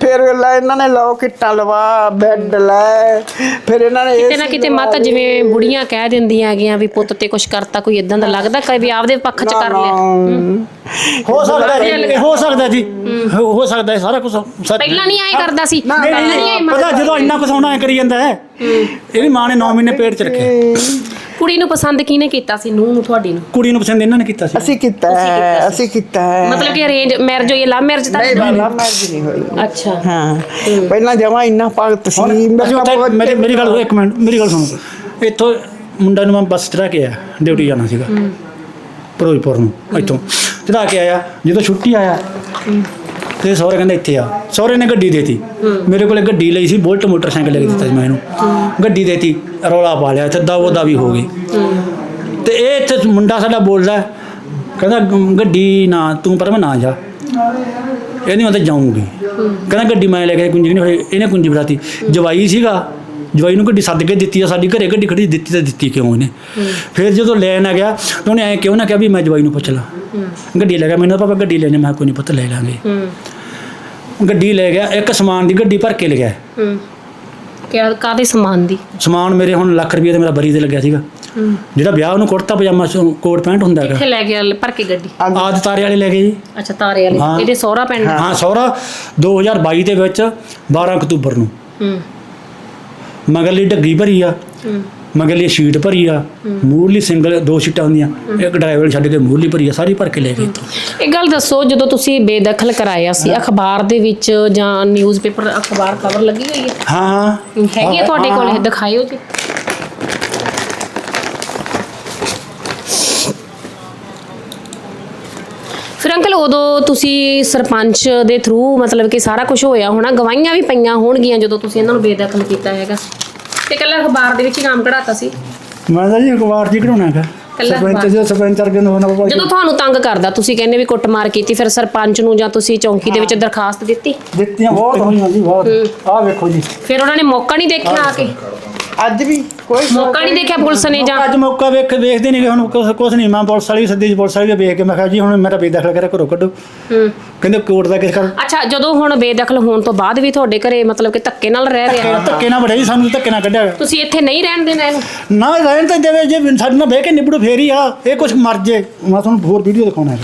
ਫਿਰ ਲੈ ਇਹਨਾਂ ਨੇ ਲੋਕਟਾਂ ਲਵਾ ਬੈੱਡ ਲੈ ਫਿਰ ਇਹਨਾਂ ਨੇ ਕਿਤੇ ਨਾ ਕਿਤੇ ਮਾਤਾ ਜਿਵੇਂ ਬੁੜੀਆਂ ਕਹਿ ਦਿੰਦੀਆਂ ਹੈਗੀਆਂ ਵੀ ਪੁੱਤ ਤੇ ਕੁਝ ਕਰਤਾ ਕੋਈ ਇਦਾਂ ਦਾ ਲੱਗਦਾ ਕਈ ਵੀ ਆਪਦੇ ਪੱਖ 'ਚ ਕਰ ਲਿਆ? ਹੋ। ਸਕਦਾ ਜੀ ਹੋ ਸਕਦਾ ਜੀ। ਹੋ। ਸਕਦਾ ਸਾਰਾ ਕੁਝ ਪਹਿਲਾਂ ਨਹੀਂ ਐਂ ਕਰਦਾ ਸੀ। ਪਹਿਲਾਂ ਨਹੀਂ ਪਤਾ ਜਦੋਂ ਇੰਨਾ ਕੁਝ ਹੋਣਾ ਐ ਕਰੀ ਜਾਂਦਾ ਹੈ। ਇਹਦੀ ਮਾਂ ਨੇ 9 ਮਹੀਨੇ ਪੇਟ ਚ ਰੱਖਿਆ। ਕੁੜੀ ਨੂੰ ਪਸੰਦ ਕਿਹਨੇ ਕੀਤਾ ਸੀ? ਨੂੰਹ ਨੂੰ ਤੁਹਾਡੀ ਨੂੰ? ਕੁੜੀ ਨੂੰ ਪਸੰਦ ਇਹਨਾਂ ਨੇ ਕੀਤਾ ਸੀ। ਅਸੀਂ ਕੀਤਾ ਹੈ, ਅਸੀਂ ਕੀਤਾ ਹੈ। ਮਤਲਬ ਕਿ ਅਰੇਂਜ ਮੈਰਿਜ ਹੋਈ ਲਵ ਮੈਰਿਜ ਤਾਂ ਨਹੀਂ ਬਾਲਾ ਮੈਰਿਜ ਨਹੀਂ ਹੋਈ। ਅੱਛਾ। ਹਾਂ। ਪਹਿਲਾਂ ਜਮਾ ਇੰਨਾ ਭਗਤ ਸੀ ਮੇਰੇ ਗੱਲ ਇੱਕ ਮਿੰਟ ਮੇਰੀ ਗੱਲ ਸੁਣੋ। ਇੱਥੋਂ ਮੁੰਡਾ ਨੂੰ ਮੈਂ ਬੱਸ ਚੜਾ ਕੇ ਆਇਆ ਡਿਊਟੀ ਜਾਣਾ ਸੀਗਾ। ਫਿਰੋਜ਼ਪੁਰ ਨੂੰ ਇੱਥੋਂ। ਚੜਾ ਕੇ ਆਇਆ ਜਦੋਂ ਛੁੱਟੀ ਆਇਆ ਤੇ ਸਹੁਰੇ ਕਹਿੰਦੇ ਇੱਥੇ ਆ। ਸਹੁਰੇ ਨੇ ਗੱਡੀ ਦੇਤੀ। ਮੇਰੇ ਕੋਲੇ ਗੱਡੀ ਲਈ ਸੀ ਬੁਲਟ ਮੋਟਰਸਾਈਕਲ ਲੈ ਕੇ ਦਿੱਤਾ ਸੀ ਮੈਂ ਇਹਨੂੰ। ਗੱਡੀ ਦੇਤੀ ਰੌਲਾ ਪਾ ਲਿਆ ਤੇ ਦਾਵੋ ਦਾਵੀ ਹੋ ਗਈ। ਤੇ ਇਹ ਇੱਥੇ ਮੁੰਡਾ ਸਾਡਾ ਬੋਲਦਾ ਕਹਿੰਦਾ ਗੱਡੀ ਨਾ ਤੂੰ ਪਰ ਮੈਂ ਨਾ ਜਾ। ਇਹ ਨਹੀਂ ਮੈਂ ਤਾਂ ਜਾਊਂਗੀ ਕਹਿੰਦਾ ਗੱਡੀ ਮੈਂ ਲੈ ਕੇ ਕੁੰਜੀ ਨਹੀਂ ਹੋਈ। ਇਹਨੇ ਕੁੰਜੀ ਫੜਾਤੀ। ਜਵਾਈ ਸੀਗਾ ਜਵਾਈ ਨੂੰ ਗੱਡੀ ਸੱਦ ਕੇ ਦਿੱਤੀ ਆ ਸਾਡੀ ਘਰੇ ਗੱਡੀ ਖੜੀ ਦਿੱਤੀ ਤਾਂ ਦਿੱਤੀ ਕਿਉਂ ਇਹਨੇ? ਫਿਰ ਜਦੋਂ ਲੈਣ ਆ ਗਿਆ ਤਾਂ ਉਹਨੇ ਐ ਕਿਉਂ ਨਾ ਕਿਹਾ ਵੀ ਮੈਂ ਜਵਾਈ ਨੂੰ ਪੁੱਛ ਲਾਂ। ਗੱਡੀ ਲੈ ਗਿਆ ਮੈਨੂੰ ਪਾਪਾ ਗੱਡੀ ਲੈਣੇ ਮੈਂ ਕੋਈ ਨਹੀਂ ਪੁੱਤ ਲੈ ਲਾਂਗੇ। ਗੱਡੀ ਲੈ ਗਿਆ ਇੱਕ ਸਮਾਨ ਦੀ ਗੱਡੀ ਭਰ ਕੇ ਲੈ ਗਿਆ। ਹੂੰ। ਕਿਆ ਕਾਦੇ ਸਮਾਨ ਦੀ? ਸਮਾਨ ਮੇਰੇ ਹੁਣ ਲੱਖ ਰੁਪਏ ਤੇ ਮੇਰਾ ਬਰੀ ਤੇ ਲੱਗਿਆ ਸੀਗਾ। ਹੂੰ। ਜਿਹੜਾ ਵਿਆਹ ਉਹਨੂੰ ਕੁੜਤਾ ਪਜਾਮਾ ਸੋ- ਕੋਟ ਪੈਂਟ ਹੁੰਦਾ ਹੈਗਾ। ਕਿੱਥੇ ਲੈ ਗਿਆ ਭਰ ਕੇ ਗੱਡੀ? ਆਦ ਤਾਰੇ ਵਾਲੇ ਲੈ ਗਏ ਜੀ। ਅੱਛਾ ਤਾਰੇ ਹਾਂ। ਵਾਲੇ ਇਹਦੇ ਸਹੁਰਾ ਪਿੰਡ? ਹਾਂ। ਸਹੁਰਾ 2022 ਦੇ ਵਿੱਚ 12 ਅਕਤੂਬਰ ਨੂੰ। ਹੂੰ। ਮਗਰਲੀ ਢੱਗੀ ਭਰੀ ਆ। ਹੂੰ। ਮਗਰਲੀ ਸ਼ੀਟ ਭਰੀ ਆ ਮੂਰਲੀ ਸਿੰਗਲ ਦੋ ਸ਼ੀਟਾਂ ਹੁੰਦੀਆਂ ਇੱਕ ਡਰਾਈਵਰ ਛੱਡ ਕੇ ਮੂਰਲੀ ਭਰੀ ਆ ਸਾਰੀ ਭਰ ਕੇ ਲੈ ਗਏ ਇੱਥੋਂ। ਇਹ ਗੱਲ ਦੱਸੋ ਜਦੋਂ ਤੁਸੀਂ ਬੇਦਖਲ ਕਰਾਇਆ ਸੀ ਅਖਬਾਰ ਦੇ ਵਿੱਚ ਜਾਂ ਨਿਊਜ਼ਪੇਪਰ ਅਖਬਾਰ ਖਬਰ ਲੱਗੀ ਹੋਈ ਹੈ? ਹਾਂ ਹਾਂ। ਹੈਗੀ ਹੈ ਤੁਹਾਡੇ ਕੋਲ? ਇਹ ਦਿਖਾਇਓ ਜੀ। ਫਿਰ ਅੰਕਲ ਉਦੋਂ ਤੁਸੀਂ ਸਰਪੰਚ ਦੇ ਥਰੂ ਮਤਲਬ ਕਿ ਸਾਰਾ ਕੁਝ ਹੋਇਆ ਹੋਣਾ ਗਵਾਹੀਆਂ ਵੀ ਪਈਆਂ ਹੋਣਗੀਆਂ ਜਦੋਂ ਤੁਸੀਂ ਇਹਨਾਂ ਨੂੰ ਬੇਦਖਲ ਕੀਤਾ ਹੈਗਾ? ਤੇ ਕੱਲਾ ਅਖਬਾਰ ਦੇ ਵਿੱਚ ਹੀ ਨਾਮ ਕਢਾਤਾ ਸੀ। ਮੈਂ ਤਾਂ ਜੀ ਅਖਬਾਰ ਜੀ ਕਢਾਉਣਾ ਹੈਗਾ। ਕੱਲਾ ਸਰਪੰਚ। ਜੀ ਸਰਪੰਚ ਵਰਗੇ ਨੂੰ ਹੋਣਾ ਬਾਬਾ ਜਦੋਂ ਤੁਹਾਨੂੰ ਤੰਗ ਕਰਦਾ ਤੁਸੀਂ ਕਹਿੰਦੇ ਵੀ ਕੁੱਟਮਾਰ ਕੀਤੀ ਫਿਰ ਸਰਪੰਚ ਨੂੰ ਜਾਂ ਤੁਸੀਂ ਚੌਂਕੀ ਦੇ ਵਿੱਚ ਦਰਖਾਸਤ ਦਿੱਤੀ? ਦਿੱਤੀਆਂ ਬਹੁਤ ਹੋਈਆਂ ਜੀ ਬਹੁਤ। ਆਹ ਵੇਖੋ ਜੀ। ਫਿਰ ਉਹਨਾਂ ਨੇ ਮੌਕਾ ਨਹੀਂ ਦੇਖਿਆ ਆ ਕੇ। ਅੱਜ ਵੀ ਕੋਈ ਮੌਕਾ ਨਹੀਂ ਦੇਖਿਆ ਪੁਲਿਸ ਨੇ ਜਾਂ ਅੱਜ ਮੌਕਾ ਵੇਖ ਵੇਖਦੇ ਨਹੀਂ ਹੁਣ ਕੁਛ ਕੁਛ ਨਹੀਂ। ਮੈਂ ਪੁਲਿਸ ਵਾਲੀ ਸੱਦੀ ਪੁਲਿਸ ਵਾਲੀ ਵੇਖ ਕੇ ਮੈਂ ਕਿਹਾ ਜੀ ਹੁਣ ਮੇਰਾ ਬੇਦਖਲ ਕਰਿਆ ਘਰੋਂ ਕੱਢੋ। ਹੂੰ। ਕਹਿੰਦੇ ਕੋਰਟ ਦਾ ਕਿਸ ਕਰ ਅੱਛਾ ਜਦੋਂ ਹੁਣ ਬੇਦਖਲ ਹੋਣ ਤੋਂ ਬਾਅਦ ਵੀ ਤੁਹਾਡੇ ਘਰੇ ਮਤਲਬ ਕਿ ਧੱਕੇ ਨਾਲ ਰਹਿ ਰਿਹਾ ਧੱਕੇ ਨਾਲ ਵੜਿਆ ਜੀ ਸਾਨੂੰ ਧੱਕੇ ਨਾਲ ਕੱਢਿਆ। ਤੁਸੀਂ ਇੱਥੇ ਨਹੀਂ ਰਹਿਣ ਦੇਣਾ ਇਹਨੂੰ? ਨਾ ਰਹਿਣ ਤਾਂ ਦੇਵੇ ਜੇ ਸਾਡੇ ਨਾਲ ਬਹਿ ਕੇ ਨਿਬੜੋ ਫੇਰ ਆ। ਇਹ ਕੁਛ ਮਰ ਜੇ। ਮੈਂ ਤੁਹਾਨੂੰ ਹੋਰ ਵੀਡੀਓ ਦਿਖਾਉਣਾ ਹੈ।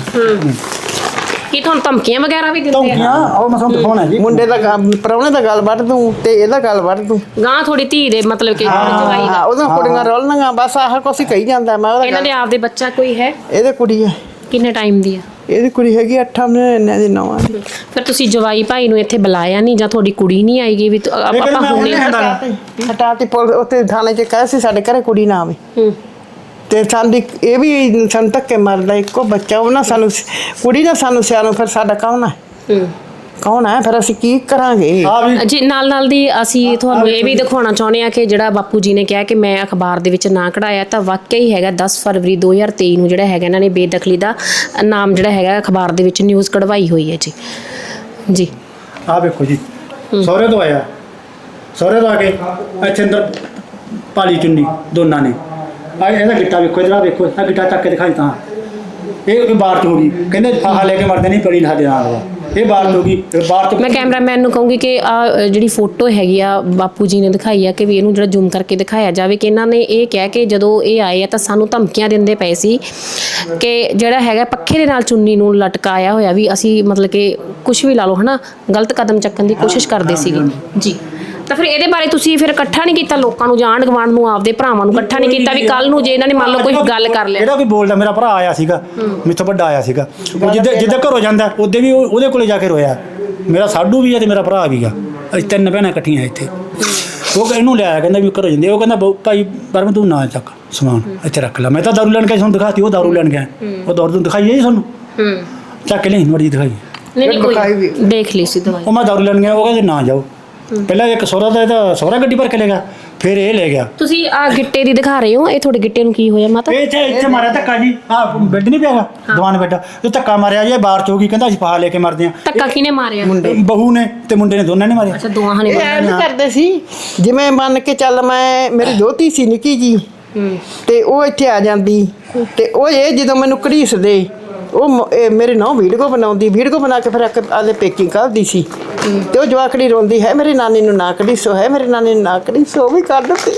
ਕੀ ਤੁਹਾਨੂੰ ਧਮਕੀਆਂ ਵਗੈਰਾ ਵੀ ਦਿੰਦੇ ਆ? ਧੌਂਕੀਆਂ ਉਹ ਮੈਂ ਤੁਹਾਨੂੰ ਦਿਖਾਉਣਾ ਜੀ। ਮੁੰਡੇ ਦਾ ਗ- ਪ੍ਰਾਹੁਣੇ ਦਾ ਗੱਲ ਵੱਢ ਦੂੰ ਤੇ ਇਹਦਾ ਗੱਲ ਵੱਢ ਦੂੰ ਗਾਂ ਥੋੜੀ ਧੀ ਦੇ ਮਤਲਬ ਕਿ ਜਵਾਈ ਦਾ। ਹਾਂ ਉਹਦਾ ਕੁੜੀਆਂ ਰੋਲਣੀਆਂ ਬਸ ਆਹ ਕੁਛ ਹੀ ਕਹੀ ਜਾਂਦਾ ਮੈਂ ਉਹਦਾ ਇਹਨਾਂ ਦੇ ਗੱਲ- ਆਪਦੇ ਬੱਚਾ ਕੋਈ ਹੈ? ਇਹਦੇ ਕੁੜੀ ਹੈ। ਕਿੰਨੇ ਟਾਈਮ ਦੀ ਆ? ਇਹਦੀ ਕੁੜੀ ਹੈਗੀ 8 ਮਹੀਨੇ ਦੀ ਨੌਂ ਦੀ ਫਿਰ ਤੁਸੀਂ ਜਵਾਈ ਭਾਈ ਨੂੰ ਇੱਥੇ ਬੁਲਾਇਆ ਨਹੀਂ ਜਾਂ ਤੁਹਾਡੀ ਕੁੜੀ ਨਹੀਂ ਆਏਗੀ ਵੀ ਤੁ- ਆਪਾਂ ਹੁਣੇ ਹਟਾਤੀ ਪੁਲਿਸ ਉੱਥੇ ਥਾਣੇ 'ਚ ਕਹੇ ਸੀ ਸਾਡੇ ਘਰੇ ਕੁੜੀ ਨਾ ਆਵੇ। ਹੂੰ। ਤੇ ਸਾਡੀ ਇਹ ਵੀ ਸਾਨੂੰ ਧੱਕੇ ਮਾਰਦਾ ਇੱਕੋ ਬੱਚਾ ਉਹ ਨਾ ਸਾਨੂੰ ਕੁੜੀ ਨਾ ਸਾਨੂੰ ਸਿਆਣੋ ਫਿਰ ਸਾਡਾ ਕੌਣ ਹੈ ਹੂੰ। ਕੌਣ ਹੈ ਫਿਰ ਅਸੀਂ ਕੀ ਕਰਾਂਗੇ? ਆ ਜੀ ਨਾਲ ਨਾਲ ਦੀ ਅਸੀਂ ਤੁਹਾਨੂੰ ਇਹ ਵੀ ਦਿਖਾਉਣਾ ਚਾਹੁੰਦੇ ਆ ਕਿ ਜਿਹੜਾ ਬਾਪੂ ਜੀ ਨੇ ਕਿਹਾ ਕਿ ਮੈਂ ਅਖਬਾਰ ਦੇ ਵਿੱਚ ਨਾਂ ਕਢਾਇਆ ਤਾਂ ਵਾਕਿਆ ਹੀ ਹੈਗਾ 10 ਫਰਵਰੀ 2023 ਨੂੰ ਜਿਹੜਾ ਹੈਗਾ ਇਹਨਾਂ ਨੇ ਬੇਦਖਲੀ ਦਾ ਨਾਮ ਜਿਹੜਾ ਹੈਗਾ ਅਖਬਾਰ ਦੇ ਵਿੱਚ ਨਿਊਜ਼ ਕਢਵਾਈ ਹੋਈ ਹੈ ਜੀ। ਜੀ। ਆ ਵੇਖੋ ਜੀ ਸਹੁਰੇ ਤੋਂ ਆਇਆ। ਸਹੁਰੇ ਤੋਂ ਆ ਕੇ ਇੱਥੇ ਅੰਦਰ ਪਾਲੀ ਚੁੰਨੀ ਦੋਨਾਂ ਨੇ। ਆ ਇਹਦਾ ਗਿੱਟਾ ਵੇਖੋ ਇਹਦਾ ਵੇਖੋ ਆ ਗਿੱਟਾ ਚੱਕ ਕੇ ਦਿਖਾਈ ਤਾਂ। ਇਹ ਚ ਹੋ ਗਈ। ਕਹਿੰਦੇ ਫਾਹਾ ਲੈ ਕੇ ਮਰਦੇ ਨਹੀਂ ਪੜੀ ਸਾਡੇ ਨਾਲ ਵਾ। ਇਹ ਚ ਹੋ ਗਈ ਚ ਮੈਂ ਕੈਮਰਾਮੈਨ ਨੂੰ ਕਹੂੰਗੀ ਕਿ ਆ ਜਿਹੜੀ ਫੋਟੋ ਹੈਗੀ ਆ ਬਾਪੂ ਜੀ ਨੇ ਦਿਖਾਈ ਆ ਕਿ ਵੀ ਇਹਨੂੰ ਜਿਹੜਾ ਜ਼ੂਮ ਕਰਕੇ ਦਿਖਾਇਆ ਜਾਵੇ ਕਿ ਇਹਨਾਂ ਨੇ ਇਹ ਕਿਹਾ ਕਿ ਜਦੋਂ ਇਹ ਆਏ ਆ ਤਾਂ ਸਾਨੂੰ ਧਮਕੀਆਂ ਦਿੰਦੇ ਪਏ ਸੀ ਕਿ ਜਿਹੜਾ ਹੈਗਾ ਪੱਖੇ ਦੇ ਨਾਲ ਚੁੰਨੀ ਨੂੰ ਲਟਕਾਇਆ ਹੋਇਆ ਵੀ ਅਸੀਂ ਮਤਲਬ ਕਿ ਕੁਝ ਵੀ ਲਾ ਲਓ ਹਨਾ? ਗਲਤ ਕਦਮ ਚੱਕਣ ਦੀ ਕੋਸ਼ਿਸ਼ ਕਰਦੇ ਸੀਗੇ। ਜੀ। ਤਾਂ ਫਿਰ ਇਹਦੇ ਬਾਰੇ ਤੁਸੀਂ ਫਿਰ ਇਕੱਠਾ ਨਹੀਂ ਕੀਤਾ ਲੋਕਾਂ ਨੂੰ ਜਾਂ ਆਂਢ ਗੁਆਂਢ ਨੂੰ ਆਪਦੇ ਭਰਾਵਾਂ ਨੂੰ ਇਕੱਠਾ ਨਹੀਂ ਕੀਤਾ ਵੀ ਕੱਲ ਨੂੰ ਜੇ ਇਹਨਾਂ ਨੇ ਮੰਨ ਲਓ ਕੋਈ ਗੱਲ ਕਰ ਲਿਆ। ਜਿਹੜਾ ਕੋਈ ਬੋਲਦਾ ਮੇਰਾ ਭਰਾ ਆਇਆ ਸੀਗਾ ਮੇਥੋਂ ਵੱਡਾ ਆਇਆ ਸੀਗਾ। ਉਹ ਜਿੱਦੇ ਜਿੱਦੇ ਘਰੋਂ ਜਾਂਦਾ ਉਹਦੇ ਵੀ ਉਹ- ਉਹਦੇ ਕੋਲੇ ਜਾ ਕੇ ਰੋਇਆ। ਮੇਰਾ ਸਾਡੂ ਵੀ ਆ ਤੇ ਮੇਰਾ ਭਰਾ ਵੀ ਆ। ਅਸੀਂ ਤਿੰਨ ਭੈਣਾਂ ਇਕੱਠੀਆਂ ਇੱਥੇ। ਉਹ ਕਹਿੰਦਾ ਇਹਨੂੰ ਲਿਆਇਆ ਕਹਿੰਦਾ ਵੀ ਘਰੋਂ ਜਾਂਦੇ ਉਹ ਕਹਿੰਦਾ ਬਹੁ- ਭਾਈ ਪਰਮ ਤੂੰ ਨਾ ਚੱਕ ਸਮਾਨ ਇੱਥੇ ਰੱਖ ਲੈ। ਮੈਂ ਤਾਂ ਦਾਰੂ ਲੈਣ ਗਿਆ ਸੀ, ਤੁਹਾਨੂੰ ਦਿਖਾਤੀ ਉਹ ਦਾਰੂ ਲੈਣ ਗਿਆ। ਉਹ ਦਾਰੂ ਤੂੰ ਦਿਖਾਈ ਹੈ ਜੀ ਤੁਹਾਨੂੰ? ਹੂੰ। ਚੱਕ ਕੇ ਲਈ ਮੜੀ ਦਿਖਾਈ। ਨਹੀਂ ਨਹੀਂ ਵੀ। ਕੋਈ ਦੇਖ ਲਈ ਸੀ ਦਵਾਈ। ਉਹ ਮੈਂ ਦਾਰੂ ਲੈਣ ਗਿਆ ਉਹ ਕਹਿੰਦੇ ਨਾ ਜਾਓ। ਪਹਿਲਾਂ ਇੱਕ ਸੋਹਰਾ ਦਾ ਇਹਦਾ ਸੋਹਰਾ ਗੱਡੀ ਭਰ ਕੇ ਲੈ ਗਿਆ ਫਿਰ ਇਹ ਲੈ ਗਿਆ। ਤੁਸੀਂ ਆ ਗਿੱਟੇ ਦੀ ਦਿਖਾ ਰਹੇ ਹੋ ਇਹ ਤੁਹਾਡੇ ਗਿੱਟੇ ਨੂੰ ਕੀ ਹੋਇਆ ਮਾਤਾ? ਇਹ ਇੱਥੇ ਇੱਥੇ ਮਾਰਿਆ ਧੱਕਾ ਜੀ। ਆ ਬੈੱਡ ਨਹੀਂ ਪਿਆਗਾ ਦੀਵਾਨ ਬੈੱਡ। ਇਹ ਧੱਕਾ ਮਾਰਿਆ ਜੀ ਇਹ ਬਾਹਰ ਚ ਹੋ ਗਈ ਕਹਿੰਦਾ ਅਸੀਂ ਫਾਹਾ ਲੈ ਕੇ ਮਰਦੇ ਆ ਧੱਕਾ ਕਿਨੇ ਮਾਰਿਆ? ਬਹੂ ਨੇ ਤੇ ਮੁੰਡੇ ਨੇ ਦੋਨਾਂ ਨੇ ਮਾਰਿਆ। ਅੱਛਾ ਦੋਹਾਂ ਨੇ ਇਹ ਮਾਰਿਆ। ਐਂ ਕਰਦੇ ਸੀ ਜਿਵੇਂ ਮੰਨ ਕੇ ਚੱਲ ਮੈਂ ਮੇਰੀ ਦੋਤੀ ਸੀ ਨਿੱਕੀ ਜੀ। ਤੇ ਉਹ ਇੱਥੇ ਆ ਜਾਂਦੀ। ਤੇ ਉਹ ਇਹ ਜਦੋਂ ਮੈਨੂੰ ਘੜੀਸਦੇ ਉਹ ਮ- ਇਹ ਮੇਰੇ ਨਾਲ ਵੀਡੀਓ ਬਣਾਉਂਦੀ ਵੀਡੀਓ ਬਣਾ ਕੇ ਫਿਰ ਇੱਕ ਆਲੇ ਪੇਕਿੰਗ ਕਰਦੀ ਸੀ। ਤੇ ਉਹ ਜਵਾਕੜੀ ਰੋਂਦੀ ਹੈ ਮੇਰੀ ਨਾਨੀ ਨੂੰ ਨਾ ਘੜੀਸੋ ਹੈ ਮੇਰੀ ਨਾਨੀ ਨੂੰ ਨਾ ਘੜੀਸੋ ਉਹ ਵੀ ਕਰ ਦਿੱਤੀ।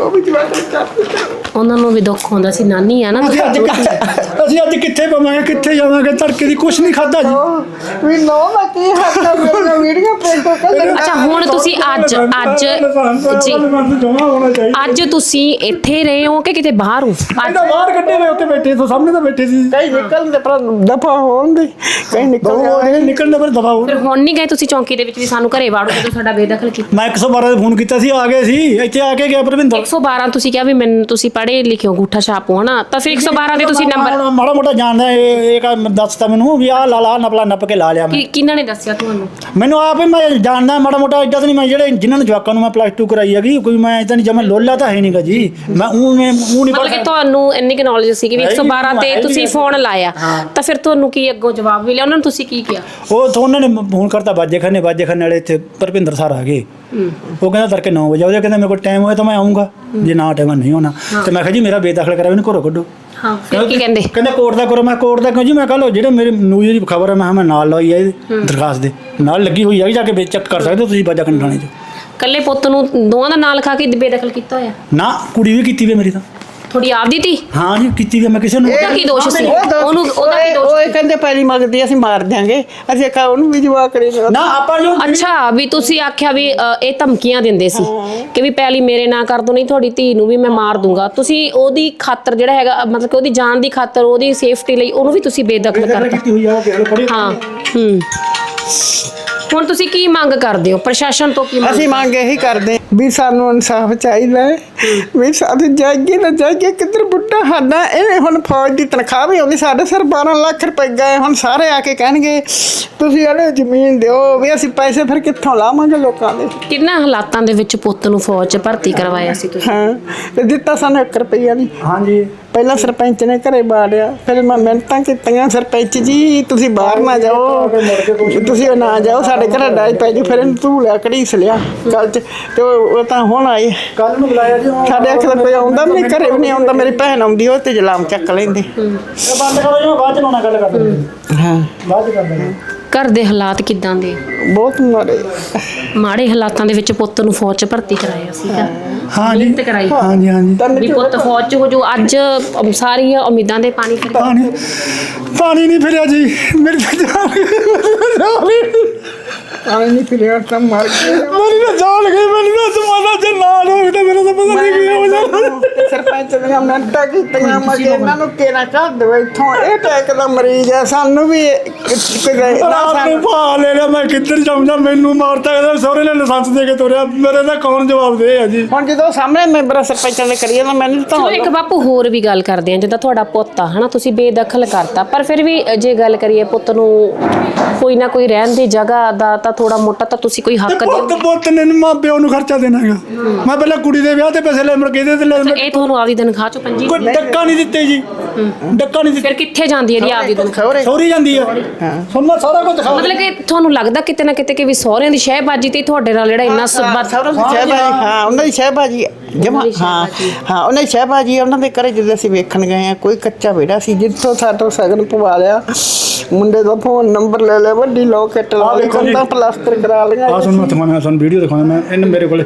ਉਹ ਵੀ ਜਵਾਕੜੀ ਕਰ ਦਿੱਤੀ। ਉਹਨਾਂ ਨੂੰ ਵੀ ਦੁੱਖ ਹੁੰਦਾ ਸੀ ਨਾਨੀ ਆ ਨਾ ਅਸੀਂ ਅੱਜ ਕਿੱਥੇ- ਅਸੀਂ ਅੱਜ ਕਿੱਥੇ ਪਵਾਂਗੇ ਕਿੱਥੇ ਜਾਵਾਂਗੇ ਤੜਕੇ ਦੀ ਕੁਛ ਨਹੀਂ ਖਾਦਾ ਜੀ। ਵੀ ਨੋ ਮੈਂ ਕੀ ਹੱਥਾਂ ਮੇਰੀਆਂ ਵੀਡੀਓ ਪੇਂਟ ਕਰ ਅੱਛਾ ਹੁਣ ਤੁਸੀਂ ਅੱਜ ਅੱਜ ਜੀ। ਜਮਾ ਹੋਣਾ ਚਾਹੀਦਾ। ਅੱਜ ਤੁਸੀਂ ਇੱਥੇ ਰਹੇ ਹੋ ਕਿ ਕਿਤੇ ਬਾਹਰ ਹੋ? ਅੱਜ ਇਹਦਾ ਬਾਹਰ ਕੱਢੇ ਹੋਏ ਉੱਥੇ ਬੈਠੇ ਤੋਂ ਸਾਹਮਣੇ ਤਾਂ ਬੈਠੇ ਸੀ। ਕਈ ਨਿਕਲਦੇ ਪਰ ਦਫਾ ਹੋਣ ਦੇ ਕਈ ਨਿਕਲ ਨਿਕਲਣ ਪਰ ਦਫਾ ਹੋ ਫਿਰ ਹੁਣ ਨਹੀਂ ਗਏ ਤੁਸੀਂ ਚੌਂਕੀ ਦੇ ਵਿੱਚ ਵੀ ਸਾਨੂੰ ਘਰੇ ਵਾੜੋ ਜਦੋਂ ਸਾਡਾ ਬੇਦਖਲ ਕੀਤਾ? ਮੈਂ 112 ਤੇ ਫੋਨ ਕੀਤਾ ਸੀ ਆ ਗਏ ਸੀ ਇੱਥੇ ਆ ਕੇ ਗਿਆ ਪ੍ਰਵਿੰਦਰ। 112 ਤੁਸੀਂ ਕਿਹਾ ਵੀ ਮੈਨੂੰ ਤੁਸੀਂ ਪੜ੍ਹੇ ਲਿਖੇ ਹੋ ਗੂਠਾ ਛਾਪੋ ਹਨਾ? ਤਾਂ ਫਿਰ 112 ਦੇ ਤੁਸੀਂ ਨੰਬਰ ਮਾੜਾ- ਮੋਟਾ ਜਾਣਦਾ ਇਹ ਇਹ ਕਾ ਦੱਸਤਾ ਮੈਨੂੰ ਵੀ ਆ ਲਾ ਲਾ ਨਪਲਾ ਨੱਪ ਕੇ ਲਾ ਲਿਆ ਮੈਂ। ਕਿ ਕਿਹਨਾਂ ਨੇ ਦੱਸਿਆ ਤੁਹਾਨੂੰ? ਮੈਨੂੰ ਆਪ ਹੀ ਮੈਂ ਜਾਣਦਾ ਮਾੜਾ ਮੋਟਾ ਇੱਦਾਂ ਤਾਂ ਨਹੀਂ ਮੈਂ ਜਿਹੜੇ ਜਿਨ੍ਹਾਂ ਨੂੰ ਜਵਾਕਾਂ ਨੂੰ ਮੈਂ ਪਲੱਸ 2 ਕਰਾਈ ਹੈਗੀ ਕੋਈ ਮੈਂ ਇਦਾਂ ਨਹੀਂ ਜਮਾ ਲੋਲਾ ਤਾਂ ਹੈ ਨਹੀਂਗਾ ਜੀ। ਮੈਂ ਉਹ ਮੈਂ ਉਹ ਨਹੀਂ ਮਤਲਬ ਕਿ ਤੁਹਾਨੂੰ ਇੰਨੀ ਕੁ knowledge ਸੀ ਕਿ ਵੀ ਹੈਗੀ, 112 ਤੇ ਤੁਸੀਂ ਹੈ। ਫੋਨ ਲਾਇਆ। ਹਾਂ। ਤਾਂ ਫਿਰ ਤੁਹਾਨੂੰ ਕੀ ਅੱਗੋਂ ਜਵਾਬ ਮਿਲਿਆ? ਉਹਨਾਂ ਨੂੰ ਤੁਸੀਂ ਕੀ ਕਿਹਾ? ਉਹ ਤਾਂ ਉਹਨਾਂ ਨੇ ਫੋਨ ਕਰਤਾ ਬਾਜੇ ਖਾਨੇ ਬਾਜੇ ਖਾਨੇ ਵਾਲੇ ਇੱਥੇ ਭਰਪਿੰਦਰ ਸਰ ਆ ਗਏ ਉਹ ਕਹਿੰਦਾ ਤੜਕੇ 9 ਵਜੇ ਉਹਦੇ ਕਹਿੰਦਾ ਮੇਰੇ ਕੋਲ ਟਾਈਮ ਹੋਇਆ ਤਾਂ ਮੈਂ ਆਉਂਗਾ ਜੇ ਨਾ ਟਾਈਮ ਨਹੀਂ ਹੋਣਾ। ਤੇ ਮੈਂ ਕਿਹਾ ਜੀ ਮੇਰਾ ਬੇਦਖਲ ਕਰਾ ਇਹਨੂੰ ਘਰੋਂ ਕੱਢੋ। ਹਾਂ ਫਿਰ ਕੀ ਕਹਿੰਦੇ? ਕਹਿੰਦਾ ਕੋਰਟ ਦਾ ਕਰੋ। ਮੈਂ ਕੋਰਟ ਦਾ ਕਿਉਂ ਜੀ? ਮੈਂ ਕੱਲ ਜਿਹੜੇ ਮੇਰੇ ਨਿਊਜ਼ ਦੀ ਖਬਰ ਹੈ ਮੈਂ ਕਿਹਾ ਮੈਂ ਨਾਲ ਲਾਈ ਹੈ ਦਰਖਾਸਤ ਦੇ। ਨਾਲ ਲੱਗੀ ਹੋਈ ਹੈ ਜਾ ਕੇ ਚੈੱਕ ਕਰ ਸਕਦੇ ਹੋ ਤੁਸੀਂ ਬਾਜਾ ਥਾਣੇ 'ਚ। ਕੱਲੇ ਪੁੱਤ ਨੂੰ ਦੋਵਾਂ ਦਾ ਨਾਲ ਖਾ ਕੇ ਬੇਦਖਲ ਕੀਤਾ ਹੋਇਆ? ਨਾ ਕੁੜੀ ਵੀ ਕੀਤੀ ਵੀ ਮੇਰੀ ਤਾਂ। ਥੋੜੀ ਆਪਦੀ ਤੀ ਹਾਂ ਜੀ ਕੀਤੀ ਵੀ ਮੈਂ ਕਿਸੇ ਨੂੰ ਉਹਦਾ ਕੀ ਦੋਸ਼ ਸੀ? ਉਹਨੂੰ ਉਹਦਾ ਕੀ ਦੋਸ਼ ਉਹ ਕਹਿੰਦੇ ਪਹਿਲੀ ਮੰਗਦੀ ਅਸੀਂ ਮਾਰ ਦਿਆਂਗੇ। ਅਸੀਂ ਕਹਾ ਉਹਨੂੰ ਵੀ ਜਵਾ ਕਰੀ ਨਾ ਆਪਾਂ ਜੋ ਅੱਛਾ ਵੀ ਤੁਸੀਂ ਆਖਿਆ ਵੀ ਇਹ ਧਮਕੀਆਂ ਦਿੰਦੇ ਸੀ ਕਿ ਵੀ ਪਹਿਲੀ ਮੇਰੇ ਨਾਂ ਕਰ ਦੋ ਨਹੀਂ ਤੁਹਾਡੀ ਧੀ ਨੂੰ ਵੀ ਮੈਂ ਮਾਰ ਦੂੰਗਾ। ਤੁਸੀਂ ਉਹਦੀ ਖਾਤਰ ਜਿਹੜਾ ਹੈਗਾ ਮਤਲਬ ਕਿ ਉਹਦੀ ਜਾਨ ਦੀ ਖਾਤਰ ਉਹਦੀ ਸੇਫਟੀ ਲਈ ਉਹਨੂੰ ਵੀ ਤੁਸੀਂ ਬੇਦਖਲ ਕਰਤਾ। ਹਾਂ ਹੂੰ। ਹੁਣ ਤੁਸੀਂ ਕੀ ਮੰਗ ਕਰਦੇ ਹੋ? ਪ੍ਰਸ਼ਾਸਨ ਤੋਂ ਕੀ ਮੰਗ ਅਸੀਂ ਮੰਗ ਇਹੀ ਕਰਦੇ ਵੀ ਸਾਨੂੰ ਇਨਸਾਫ ਚਾਹੀਦਾ ਹੈ ਵੀ ਸਾਨੂੰ ਜਾਈਏ ਨਾ ਜਾਈਏ ਕਿੱਧਰ ਬੁੱਢਾ ਸਾਡਾ ਇਹ ਹੁਣ ਫੌਜ ਦੀ ਤਨਖਾਹ ਵੀ ਆਉਂਦੀ ਸਾਡੇ ਸਿਰ 12 ਲੱਖ ਰੁਪਏ ਗਏ ਹੁਣ ਸਾਰੇ ਆ ਕੇ ਕਹਿਣਗੇ ਤੁਸੀਂ ਇਹਨੂੰ ਜ਼ਮੀਨ ਦਿਓ ਵੀ ਅਸੀਂ ਪੈਸੇ ਫਿਰ ਕਿੱਥੋਂ ਲਾਵਾਂਗੇ ਲੋਕਾਂ ਦੇ ਕਿੰਨਾ ਹਾਲਾਤਾਂ ਦੇ ਵਿੱਚ ਪੁੱਤ ਨੂੰ ਫੌਜ 'ਚ ਭਰਤੀ ਕਰਵਾਇਆ ਸੀ ਤੁਸੀਂ ਹਾਂ ਤੇ ਦਿੱਤਾ ਸਾਨੂੰ 1 ਰੁਪਈਆ ਨਹੀਂ ਹਾਂਜੀ ਪਹਿਲਾਂ ਸਰਪੰਚ ਨੇ ਘਰੇ ਬਾੜਿਆ ਫਿਰ ਮੈਂ ਮਿਹਨਤਾਂ ਕੀਤੀਆਂ ਸਰਪੰਚ ਜੀ ਤੁਸੀਂ ਬਾਹਰ ਨਾ ਜਾਓ ਤੁਸੀਂ ਨਾ ਜਾਓ ਸਾਡੇ ਘਰ ਡਾਈ ਪੈ ਜੀ ਫਿਰ ਇਹਨੂੰ ਤੂੰ ਲਿਆ ਘੜੀਸ ਲਿਆ ਗੱਲ ਚ ਤੇ ਉਹ ਉਹ ਤਾਂ ਹੁਣ ਆਏ। ਕੱਲ ਨੂੰ ਬੁਲਾਇਆ ਜੀ ਉਹ- ਸਾਡੇ ਅੱਖ ਦਾ ਕੋਈ ਆਉਂਦਾ ਨਹੀਂ ਘਰੇ ਵੀ ਨਹੀਂ ਆਉਂਦਾ ਮੇਰੀ ਭੈਣ ਆਉਂਦੀ ਉਹ ਤੇ ਜਲਾਮ ਚੱਕ ਲੈਂਦੇ। ਇਹ ਬੰਦ ਕਰੋ ਜੀ ਮੈਂ ਬਾਅਦ ਚ ਲਾਉਣਾ ਗੱਲ ਕਰਦੇ ਹਾਂ। ਬਾਅਦ ਚ ਕਰਦੇ ਘਰ ਦੇ ਹਾਲਾਤ ਕਿਦਾਂ ਦੇ? ਬਹੁਤ ਮਾਰੇ ਮਾੜੇ ਹਾਲਾਤਾਂ ਦੇ ਵਿੱਚ ਪੁੱਤ ਨੂੰ ਫੌਜ 'ਚ ਭਰਤੀ ਕਰਾਇਆ ਸੀਗਾ। ਹਾਂ। ਜੀ। ਕਰਾਈ। ਹਾਂਜੀ ਹਾਂਜੀ। ਵੀ ਪੁੱਤ ਫੌਜ 'ਚ ਹੋ ਜੋ ਅੱਜ ਸਾਰੀਆਂ ਉਮੀਦਾਂ ਦੇ ਪਾਣੀ ਫਿਰ ਪਾਣੀ ਪਾਣੀ ਨਹੀਂ ਫਿਰਿਆ ਜੀ। ਮੇਰੀ ਤਾਂ ਜਾਨ ਆਏ ਨਹੀਂ ਫਿਰਿਆ ਤਾਂ ਮਰ ਗਏ ਮੇਰੀ ਤਾਂ ਜਾਨ ਗਈ ਮੈਨੂੰ ਤਾਂ ਜ਼ਮਾਨਾ ਜੇ ਨਾਲ ਹੋਵੇ ਤਾਂ ਮੇਰਾ ਤਾਂ ਪਤਾ ਨਹੀਂ ਕੀ ਹੋ ਜਾਣਾ। ਸਰਪੰਚ ਦੀਆਂ ਮਿਹਨਤਾਂ ਕੀਤੀਆਂ ਮੈਂ ਕਿਹਾ ਇਹਨਾਂ ਨੂੰ ਕਿਹੜਾ ਕਰ ਦੋ ਇੱਥੋਂ ਇਹ ਟੈਕ ਦਾ ਮਰੀਜ਼ ਹੈ ਸਾਨੂੰ ਵੀ ਕਿਤੇ ਨਾ ਨੂੰ ਸਾਨੂੰ ਭਾ ਲੈ ਲਿਆ ਮੈਂ ਕਿੱਧਰ ਜਾਊਂਗਾ ਮੈਨੂੰ ਮਾਰਤਾ ਕਹਿੰਦਾ ਸਹੁਰੇ ਨੇ ਲਾਇਸੈਂਸ ਦੇ ਕੇ ਤੋਰਿਆ ਮੇਰੇ ਦਾ ਕੌਣ ਜਵਾਬ ਦੇ ਆ ਜੀ? ਹੁਣ ਜਦੋਂ ਸਾਹਮਣੇ ਮੈਂਬਰ ਸਰਪੰਚਾਂ ਦੇ ਕਰੀਏ ਤਾਂ ਮੈਨੂੰ ਤਾਂ ਇੱਕ ਬਾਪੂ ਹੋਰ ਵੀ ਗੱਲ ਕਰਦੇ ਆ ਜਿੱਦਾਂ ਤੁਹਾਡਾ ਪੁੱਤ ਆ ਹਨਾ? ਤੁਸੀਂ ਬੇਦਖਲ ਕਰਤਾ ਪਰ ਫਿਰ ਵੀ ਜੇ ਗੱਲ ਕਰੀਏ ਪੁੱਤ ਨੂੰ ਕੋਈ ਨਾ ਕੋਈ ਰਹਿਣ ਦੀ ਜਗ੍ਹਾ ਦਾ ਤਾਂ ਥੋੜਾ ਮੋਟਾ ਤਾਂ ਤੁਸੀਂ ਕੋਈ ਹੱਕ ਪੁੱਤ ਦਿਓ ਪੁੱਤ ਨੇ ਮਾਂ ਪਿਓ ਨੂੰ ਖਰਚਾ ਦੇਣਾ ਹੈਗਾ ਮੈਂ ਪਹਿਲਾਂ ਕੁੜੀ ਦੇ ਵਿਆਹ ਤੇ ਪੈਸੇ ਲੈ ਮਰ ਕੇ ਦੇ ਤੇ ਲੈ ਇਹ ਤੁਹਾਨੂੰ ਆਪਦੀ ਤਨਖਾਹ ਚੋਂ ਪੰਜੀ ਕੋਈ ਡੱਕਾ ਨਹੀਂ ਦਿੱਤੇ ਜੀ। ਡੱਕਾ ਨਹੀਂ ਫਿਰ ਕਿੱਥੇ ਜਾਂਦੀ ਹੈ ਜੀ ਆਪਦੀ ਤਨਖਾਹ ਖਬਰੇ ਸੌਰੀ ਜਾਂਦੀ ਤੁਹਾਨੂੰ ਮੈਂ ਸਾਰਾ ਕੁਝ ਦਿਖਾ ਮਤਲਬ ਕਿ ਤੁਹਾਨੂੰ ਲੱਗਦਾ ਕਿਤੇ ਨਾ ਕਿਤੇ ਕਿ ਵੀ ਸਹੁਰਿਆਂ ਦੀ ਸ਼ਹਿਬਾਜੀ ਤੇ ਤੁਹਾਡੇ ਨਾਲ ਜਿਹੜਾ ਇੰਨਾ ਸਬਤ ਸੌਰਵ ਦੀ ਸ਼ਹਿਬਾਜੀ ਹਾਂ ਉਹਨਾਂ ਦੀ ਸ਼ਹਿਬਾਜੀ। ਜਮਾ ਹਾਂ। ਹਾਂ ਉਹਨਾਂ ਦੀ ਸ਼ਹਿਬਾਜੀ ਉਹਨਾਂ ਦੇ ਘਰੇ ਜਦੋਂ ਅਸੀਂ ਵੇਖਣ ਗਏ ਆ ਕੋਈ ਕੱਚਾ ਵਿਹੜਾ ਸੀ ਜਿੱਥੋਂ ਸਾਡਾ ਸਗਨ ਪਵਾ ਲਿਆ। ਮੁੰਡੇ ਦਾ ਫੋਨ ਨੰਬਰ ਲੈ ਲਿਆ ਵੱਡੀ ਲੋਕੇਟ ਲਾ ਆਹ ਲਈ ਦੇਖੋ ਜੀ। ਕੰਦਾ ਪਲਾਸਟਰ ਕਰਾ ਲਿਆ ਆ ਤੁਹਾਨੂੰ ਮੈਂ ਤੁਹਾਨੂੰ ਵੀਡੀਓ ਦਿਖਾਉਣਾ ਮੈਂ ਇਹਨੇ ਮੇਰੇ ਕੋਲ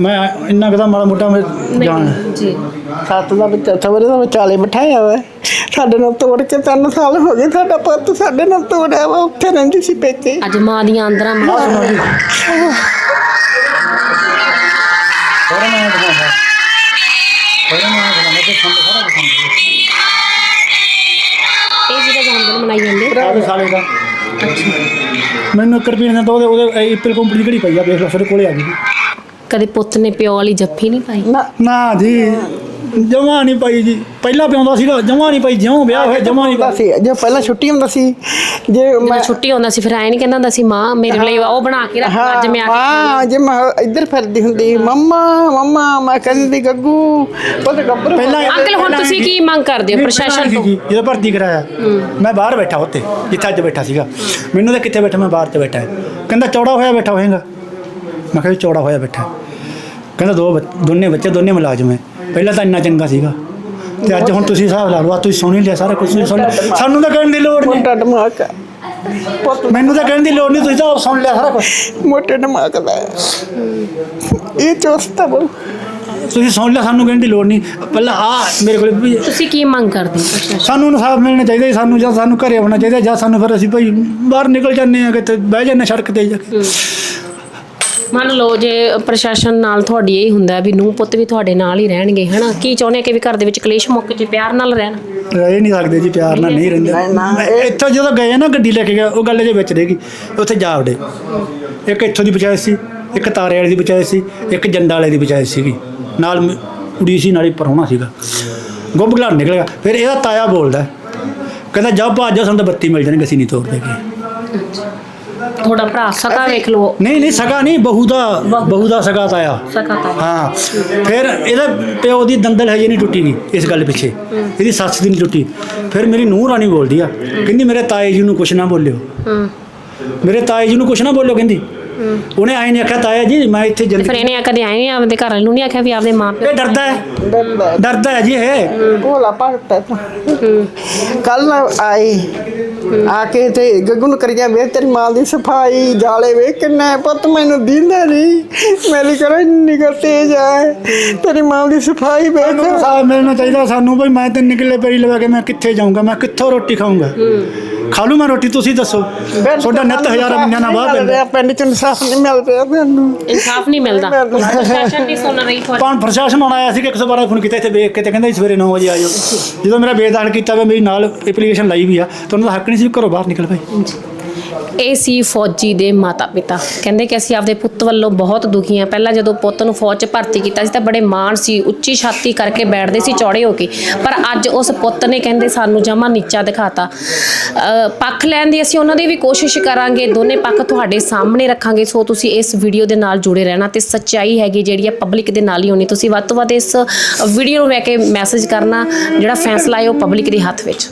ਮੈਂ ਇੰਨਾ ਕਦਾ ਮਾੜਾ ਮੋਟਾ ਮੈਂ ਜਾਣ। ਜੀ। ਸੱਤ ਦਾ ਬੱਚਾ ਸਵਰੇ ਦਾ ਵਿਚਾਲੇ ਬਿਠਾਇਆ ਵਾ। ਸਾਡੇ ਨਾਲ ਤੋੜ ਕੇ ਤਿੰਨ ਸਾਲ ਹੋ ਗਏ ਸਾਡਾ ਪੁੱਤ ਸਾਡੇ ਨਾਲ ਤੋੜਿਆ ਵਾ ਉੱਥੇ ਰਹਿੰਦੀ ਸੀ ਪੇਕੇ। ਅੱਜ ਮਾਂ ਦੀਆਂ ਅੰਦਰਾਂ ਮਾਂ। ਆ ਸੁਣੋ ਜੀ ਹੋਰ ਮੈਂ ਦਿਖਾਉਂਦਾ ਹੋਰ ਮੈਂ ਦਿਖਾਉਂਦਾ ਤੇ ਸੰਦ ਸਾਰਾ ਦਿਖਾਉਂਦਾ ਇਹ ਜਿਹੜਾ ਜਨਮ ਦਿਨ ਮਨਾਈ ਜਾਂਦੇ ਆਹ ਸਾਲੇ ਦਾ ਮੈਨੂੰ 1 ਰੁਪਏ ਨੇ ਤਾਂ ਉਹਦੇ ਉਹਦੇ ਐਪਲ ਕੰਪਨੀ ਦੀ ਘੜੀ ਪਈ ਆ ਦੇਖ ਲਓ ਫਿਰ ਕੋਲੇ ਆ ਗਈ। ਕਦੇ ਪੁੱਤ ਨੇ ਪਿਓ ਵਾਲੀ ਜੱਫੀ ਨਹੀਂ ਪਾਈ? ਨਾ। ਨਾ ਜੀ ਜਮਾ ਨਹੀਂ ਪਾਈ ਜੀ। ਪਹਿਲਾਂ ਪਿਆਉਂਦਾ ਸੀਗਾ ਜਮਾ ਨਹੀਂ ਪਾਈ। ਜਿਉਂ ਵਿਆਹ ਹੋਇਆ ਜਮਾ ਨਹੀਂ ਹੁੰਦਾ ਪਾਈ। ਸੀ ਜੇ ਪਹਿਲਾਂ ਛੁੱਟੀ ਹੁੰਦਾ ਸੀ ਜੇ ਜਦੋਂ ਮੈਂ ਛੁੱਟੀ ਹੁੰਦਾ ਸੀ ਫਿਰ ਐ ਨਹੀਂ ਕਹਿੰਦਾ ਹੁੰਦਾ ਸੀ ਮਾਂ ਮੇਰੇ ਲਈ ਉਹ ਬਣਾ ਕੇ ਰੱਖ ਅੱਜ ਮੈਂ ਆ ਕੇ ਹਾਂ ਜੇ ਮੈਂ ਇੱਧਰ ਫਿਰਦੀ ਹੁੰਦੀ ਮੰਮਾ ਮੰਮਾ ਮੈਂ ਕਹਿੰਦੀ ਗੱਗੂ ਪੁੱਤ ਗੱਭਰੂ ਪਹਿਲਾਂ ਅੰਕਲ ਹੁਣ ਤੁਸੀਂ ਕੀ ਮੰਗ ਕਰਦੇ ਹੋ? ਪ੍ਰਸ਼ਾਸਨ ਤੋਂ? ਜੀ ਜਦੋਂ ਭਰਤੀ ਕਰਾਇਆ ਮੈਂ ਬਾਹਰ ਬੈਠਾ ਉੱਤੇ ਜਿੱਥੇ ਅੱਜ ਬੈਠਾ ਸੀਗਾ। ਮੈਨੂੰ ਤਾਂ ਕਿੱਥੇ ਬੈਠਾ ਮੈਂ ਬਾਹਰ ਤੇ ਬੈਠਾ। ਕਹਿੰਦਾ ਚੌੜਾ ਹੋਇਆ ਬੈਠਾ ਹੋਏਗਾ। ਮੈਂ ਕਿਹਾ ਚੌੜਾ ਹੋਇਆ ਬੈਠਾ। ਕਹਿੰਦਾ ਦੋ ਬੱਚ- ਦੋਨੇ ਬੱਚੇ ਦੋਨੇ ਮੁਲਾਜ਼ਮ ਹੈ ਪਹਿਲਾਂ ਤਾਂ ਇੰਨਾ ਚੰਗਾ ਸੀਗਾ। ਤੇ ਅੱਜ ਹੁਣ ਤੁਸੀਂ ਹਿਸਾਬ ਲਾ ਲਓ ਆ ਤੁਸੀਂ ਸੁਣ ਹੀ ਲਿਆ ਸਾਰਾ ਕੁਝ ਤੁਸੀਂ ਸੁਣ ਲਿਆ। ਸਾਨੂੰ ਤਾਂ ਕਹਿਣ ਦੀ ਲੋੜ ਨਹੀਂ। ਮੋਟਾ ਦਿਮਾਗ। ਪੁੱਤ ਮੈਨੂੰ ਤਾਂ ਕਹਿਣ ਦੀ ਲੋੜ ਨਹੀਂ ਤੁਸੀਂ ਤਾਂ ਆਪ ਸੁਣ ਲਿਆ ਸਾਰਾ ਕੁਝ ਮੋਟੇ ਦਿਮਾਗ ਦਾ ਹੈ। ਇਹ ਚੋਸਤਾ ਬਹੁ। ਤੁਸੀਂ ਸੁਣ ਲਿਆ ਸਾਨੂੰ ਕਹਿਣ ਦੀ ਲੋੜ ਨਹੀਂ। ਪਹਿਲਾਂ ਆ ਮੇਰੇ ਕੋਲ ਵੀ ਤੁਸੀਂ ਕੀ ਮੰਗ ਕਰਦੇ ਹੋ? ਪ੍ਰਸ਼ਾਸਨ ਸਾਨੂੰ ਇਨਸਾਫ ਮਿਲਣਾ ਚਾਹੀਦਾ ਜੀ, ਸਾਨੂੰ ਜਾਂ ਸਾਨੂੰ ਘਰੇ ਆਉਣਾ ਚਾਹੀਦਾ ਜਾਂ ਸਾਨੂੰ ਫਿਰ ਅਸੀਂ ਭਾਈ ਬਾਹਰ ਨਿਕਲ ਜਾਂਦੇ ਆ ਕਿਤੇ ਬਹਿ ਜਾਂਦੇ ਹਾਂ ਸੜਕ ਤੇ ਜਾ ਕੇ। ਮੰਨ ਲਓ ਜੇ ਪ੍ਰਸ਼ਾਸਨ ਨਾਲ ਤੁਹਾਡੀ ਇਹ ਹੁੰਦਾ ਵੀ ਨੂੰ ਪੁੱਤ ਵੀ ਤੁਹਾਡੇ ਨਾਲ ਹੀ ਰਹਿਣਗੇ ਹਨਾ? ਕੀ ਚਾਹੁੰਦੇ ਆ ਕਿ ਵੀ ਘਰ ਦੇ ਵਿੱਚ ਕਲੇਸ਼ ਮੁੱਕ ਜੇ ਪਿਆਰ ਨਾਲ ਰਹਿਣ? ਰਹਿ ਨਹੀਂ ਸਕਦੇ ਜੀ ਪਿਆਰ ਨਾਲ ਨਹੀਂ ਰਹਿੰਦੇ। ਇੱਥੋਂ ਜਦੋਂ ਗਏ ਨਾ ਗੱਡੀ ਲੈ ਕੇ ਗਿਆ ਉਹ ਗੱਲ ਜੇ ਵਿੱਚ ਰਹਿ ਗਈ। ਉੱਥੇ ਜਾ ਵੜੇ ਇੱਕ ਇੱਥੋਂ ਦੀ ਬਚਾਇ ਸੀ ਇੱਕ ਤਾਰੇ ਵਾਲੇ ਦੀ ਬਚਾਇ ਸੀ ਇੱਕ ਜੰਡਾ ਵਾਲੇ ਦੀ ਬਚਾਇ ਸੀਗੀ। ਨਾਲ ਕੁੜੀ ਸੀ ਨਾਲੇ ਪਰੋਣਾ ਸੀਗਾ। ਗੁੱਬ ਘਲਾੜ ਨਿਕਲ ਗਿਆ ਫਿਰ ਇਹਦਾ ਤਾਇਆ ਬੋਲਦਾ ਕਹਿੰਦਾ ਜਾ ਭਾਜ ਸਾਨੂੰ ਤਾਂ ਬੱਤੀ ਮਿਲ ਜਾਣਗੇ ਅਸੀਂ ਨਹੀਂ ਤੋੜਦੇ ਗੇ। ਤੁਹਾਡਾ ਭਰਾ ਸਕਾ ਵੇਖ ਲਓ। ਨਹੀਂ ਨਹੀਂ ਸਗਾ ਨਹੀਂ ਬਹੂ ਦਾ ਬਹੂ ਦਾ। ਸਗਾ ਤਾਇਆ ਸਕਾ ਤਾਂ ਹਾਂ ਫਿਰ ਇਹਦਾ ਪਿਓ ਦੀ ਦੰਦਲ ਹਜੇ ਨਹੀਂ ਟੁੱਟੀ ਗਈ ਇਸ ਗੱਲ ਪਿੱਛੇ। ਇਹਦੀ ਸੱਸ ਦੀ ਨਹੀਂ ਟੁੱਟੀ। ਫਿਰ ਮੇਰੀ ਨੂੰਹ ਰਾਣੀ ਬੋਲਦੀ ਆ ਕਹਿੰਦੀ ਮੇਰੇ ਤਾਏ ਜੀ ਨੂੰ ਕੁਛ ਨਾ ਬੋਲਿਓ। ਹੂੰ। ਮੇਰੇ ਤਾਏ ਜੀ ਨੂੰ ਕੁਛ ਨਾ ਬੋਲਿਓ ਕਹਿੰਦੀ। ਉਹਨੇ ਆਏ ਨੇ ਆਖਿਆ ਤਾਇਆ ਜੀ ਮੈਂ ਇੱਥੇ ਜਲਦੀ ਫਿਰ ਇਹਨੇ ਆ ਕਦੇ ਆਏ ਨੀ ਆਪਦੇ ਘਰ ਵਾਲੇ ਨੂੰ? ਨਹੀਂ ਆਖਿਆ ਵੀ ਆਪਦੇ ਮਾਂ ਪਿਓ ਇਹ ਡਰਦਾ ਹੈ। ਡਰਦਾ ਹੈ। ਜੀ ਇਹ। ਭੋਲਾ ਭਗਤਾ ਕੱਲ ਆਏ। ਆ ਕੇ ਤੇ ਗੱਗੂ ਨੂੰ ਕਰੀਆ ਵੇ ਤੇਰੀ ਮਾਂ ਦੀ ਸਫ਼ਾਈ ਜਾਲੇ ਵੇ ਕਿੰਨਾ ਪੁੱਤ ਮੈਨੂੰ ਦਿੰਦਾ ਨਹੀਂ। ਮੇਰੀ ਕਰੋ ਨਿਗਰ ਤੇਜ ਆ। ਤੇਰੀ ਮਾਂ ਦੀ ਸਫ਼ਾਈ ਸਾਨੂੰ ਇਨਸਾਫ਼ ਮਿਲਣਾ ਚਾਹੀਦਾ ਸਾਨੂੰ ਬਈ ਮੈਂ ਤੇ ਨਿਕਲੇ ਪੈਰੀ ਲਵਾ ਕੇ ਮੈਂ ਕਿੱਥੇ ਜਾਊਂਗਾ ਮੈਂ ਕਿੱਥੋਂ ਰੋਟੀ ਖਾਊਂਗਾ? ਖਾ ਲੂ ਮੈਂ ਰੋਟੀ ਤੁਸੀਂ ਦੱਸੋ। ਤੁਹਾਡਾ ਨਿੱਤ ਹਜ਼ਾਰਾਂ ਮੰਨਿਆ ਨਾ ਵਾਹ ਪੈਂਦਾ। ਪਿੰਡ ਚ ਇਨਸਾਫ ਨਹੀਂ ਮਿਲ ਰਿਹਾ ਮੈਨੂੰ ਇਨਸਾਫ ਨਹੀਂ ਮਿਲਦਾ। ਪ੍ਰਸ਼ਾਸਨ ਨਹੀਂ ਸੁਣ ਰਹੀ ਪਾਣ ਪ੍ਰਸ਼ਾਸਨ ਹੁਣ ਆਇਆ ਸੀ ਕਿ 112 ਫੋਨ ਕੀਤਾ ਇੱਥੇ ਵੇਖ ਕੇ ਤੇ ਕਹਿੰਦਾ ਸਵੇਰੇ 9 ਵਜੇ ਆਇਓ ਜਦੋਂ ਮੇਰਾ ਬੇਦਾਖਲ ਕੀਤਾ ਵਾ ਮੇਰੀ ਨਾਲ ਐਪਲੀਕੇਸ਼ਨ ਲਾਈ ਵੀ ਆ ਤਾਂ ਉਹਨਾਂ ਦਾ ਹੱਕ ਨਹੀਂ ਸੀ ਘਰੋਂ ਬਾਹਰ ਨਿਕਲ ਭਾਈ ਇਹ ਸੀ ਫੌਜੀ ਦੇ ਮਾਤਾ ਪਿਤਾ ਕਹਿੰਦੇ ਕਿ ਅਸੀਂ ਆਪਦੇ ਪੁੱਤ ਵੱਲੋਂ ਬਹੁਤ ਦੁਖੀ ਹਾਂ। ਪਹਿਲਾਂ ਜਦੋਂ ਪੁੱਤ ਨੂੰ ਫੌਜ 'ਚ ਭਰਤੀ ਕੀਤਾ ਸੀ ਤਾਂ ਬੜੇ ਮਾਣ ਸੀ ਉੱਚੀ ਛਾਤੀ ਕਰਕੇ ਬੈਠਦੇ ਸੀ ਚੌੜੇ ਹੋ ਕੇ। ਪਰ ਅੱਜ ਉਸ ਪੁੱਤ ਨੇ ਕਹਿੰਦੇ ਸਾਨੂੰ ਜਮਾ ਨੀਚਾ ਦਿਖਾਤਾ। ਅ, ਪੱਖ ਲੈਣ ਦੀ ਅਸੀਂ ਉਹਨਾਂ ਦੀ ਵੀ ਕੋਸ਼ਿਸ਼ ਕਰਾਂਗੇ। ਦੋਨੇ ਪੱਖ ਤੁਹਾਡੇ ਸਾਹਮਣੇ ਰੱਖਾਂਗੇ। ਸੋ ਤੁਸੀਂ ਇਸ ਵੀਡੀਓ ਦੇ ਨਾਲ ਜੁੜੇ ਰਹਿਣਾ ਤੇ ਸੱਚਾਈ ਹੈਗੀ ਜਿਹੜੀ ਹੈ ਪਬਲਿਕ ਦੇ ਨਾਲ ਹੀ ਹੋਣੀ। ਤੁਸੀਂ ਵੱਧ ਤੋਂ ਵੱਧ ਇਸ ਵੀਡੀਓ ਨੂੰ ਲੈ ਕੇ ਮੈਸੇਜ ਕਰਨਾ ਜਿਹੜਾ ਫੈਸਲਾ ਹੈ ਉਹ ਪਬਲਿਕ ਦੇ ਹੱਥ ਵਿੱਚ।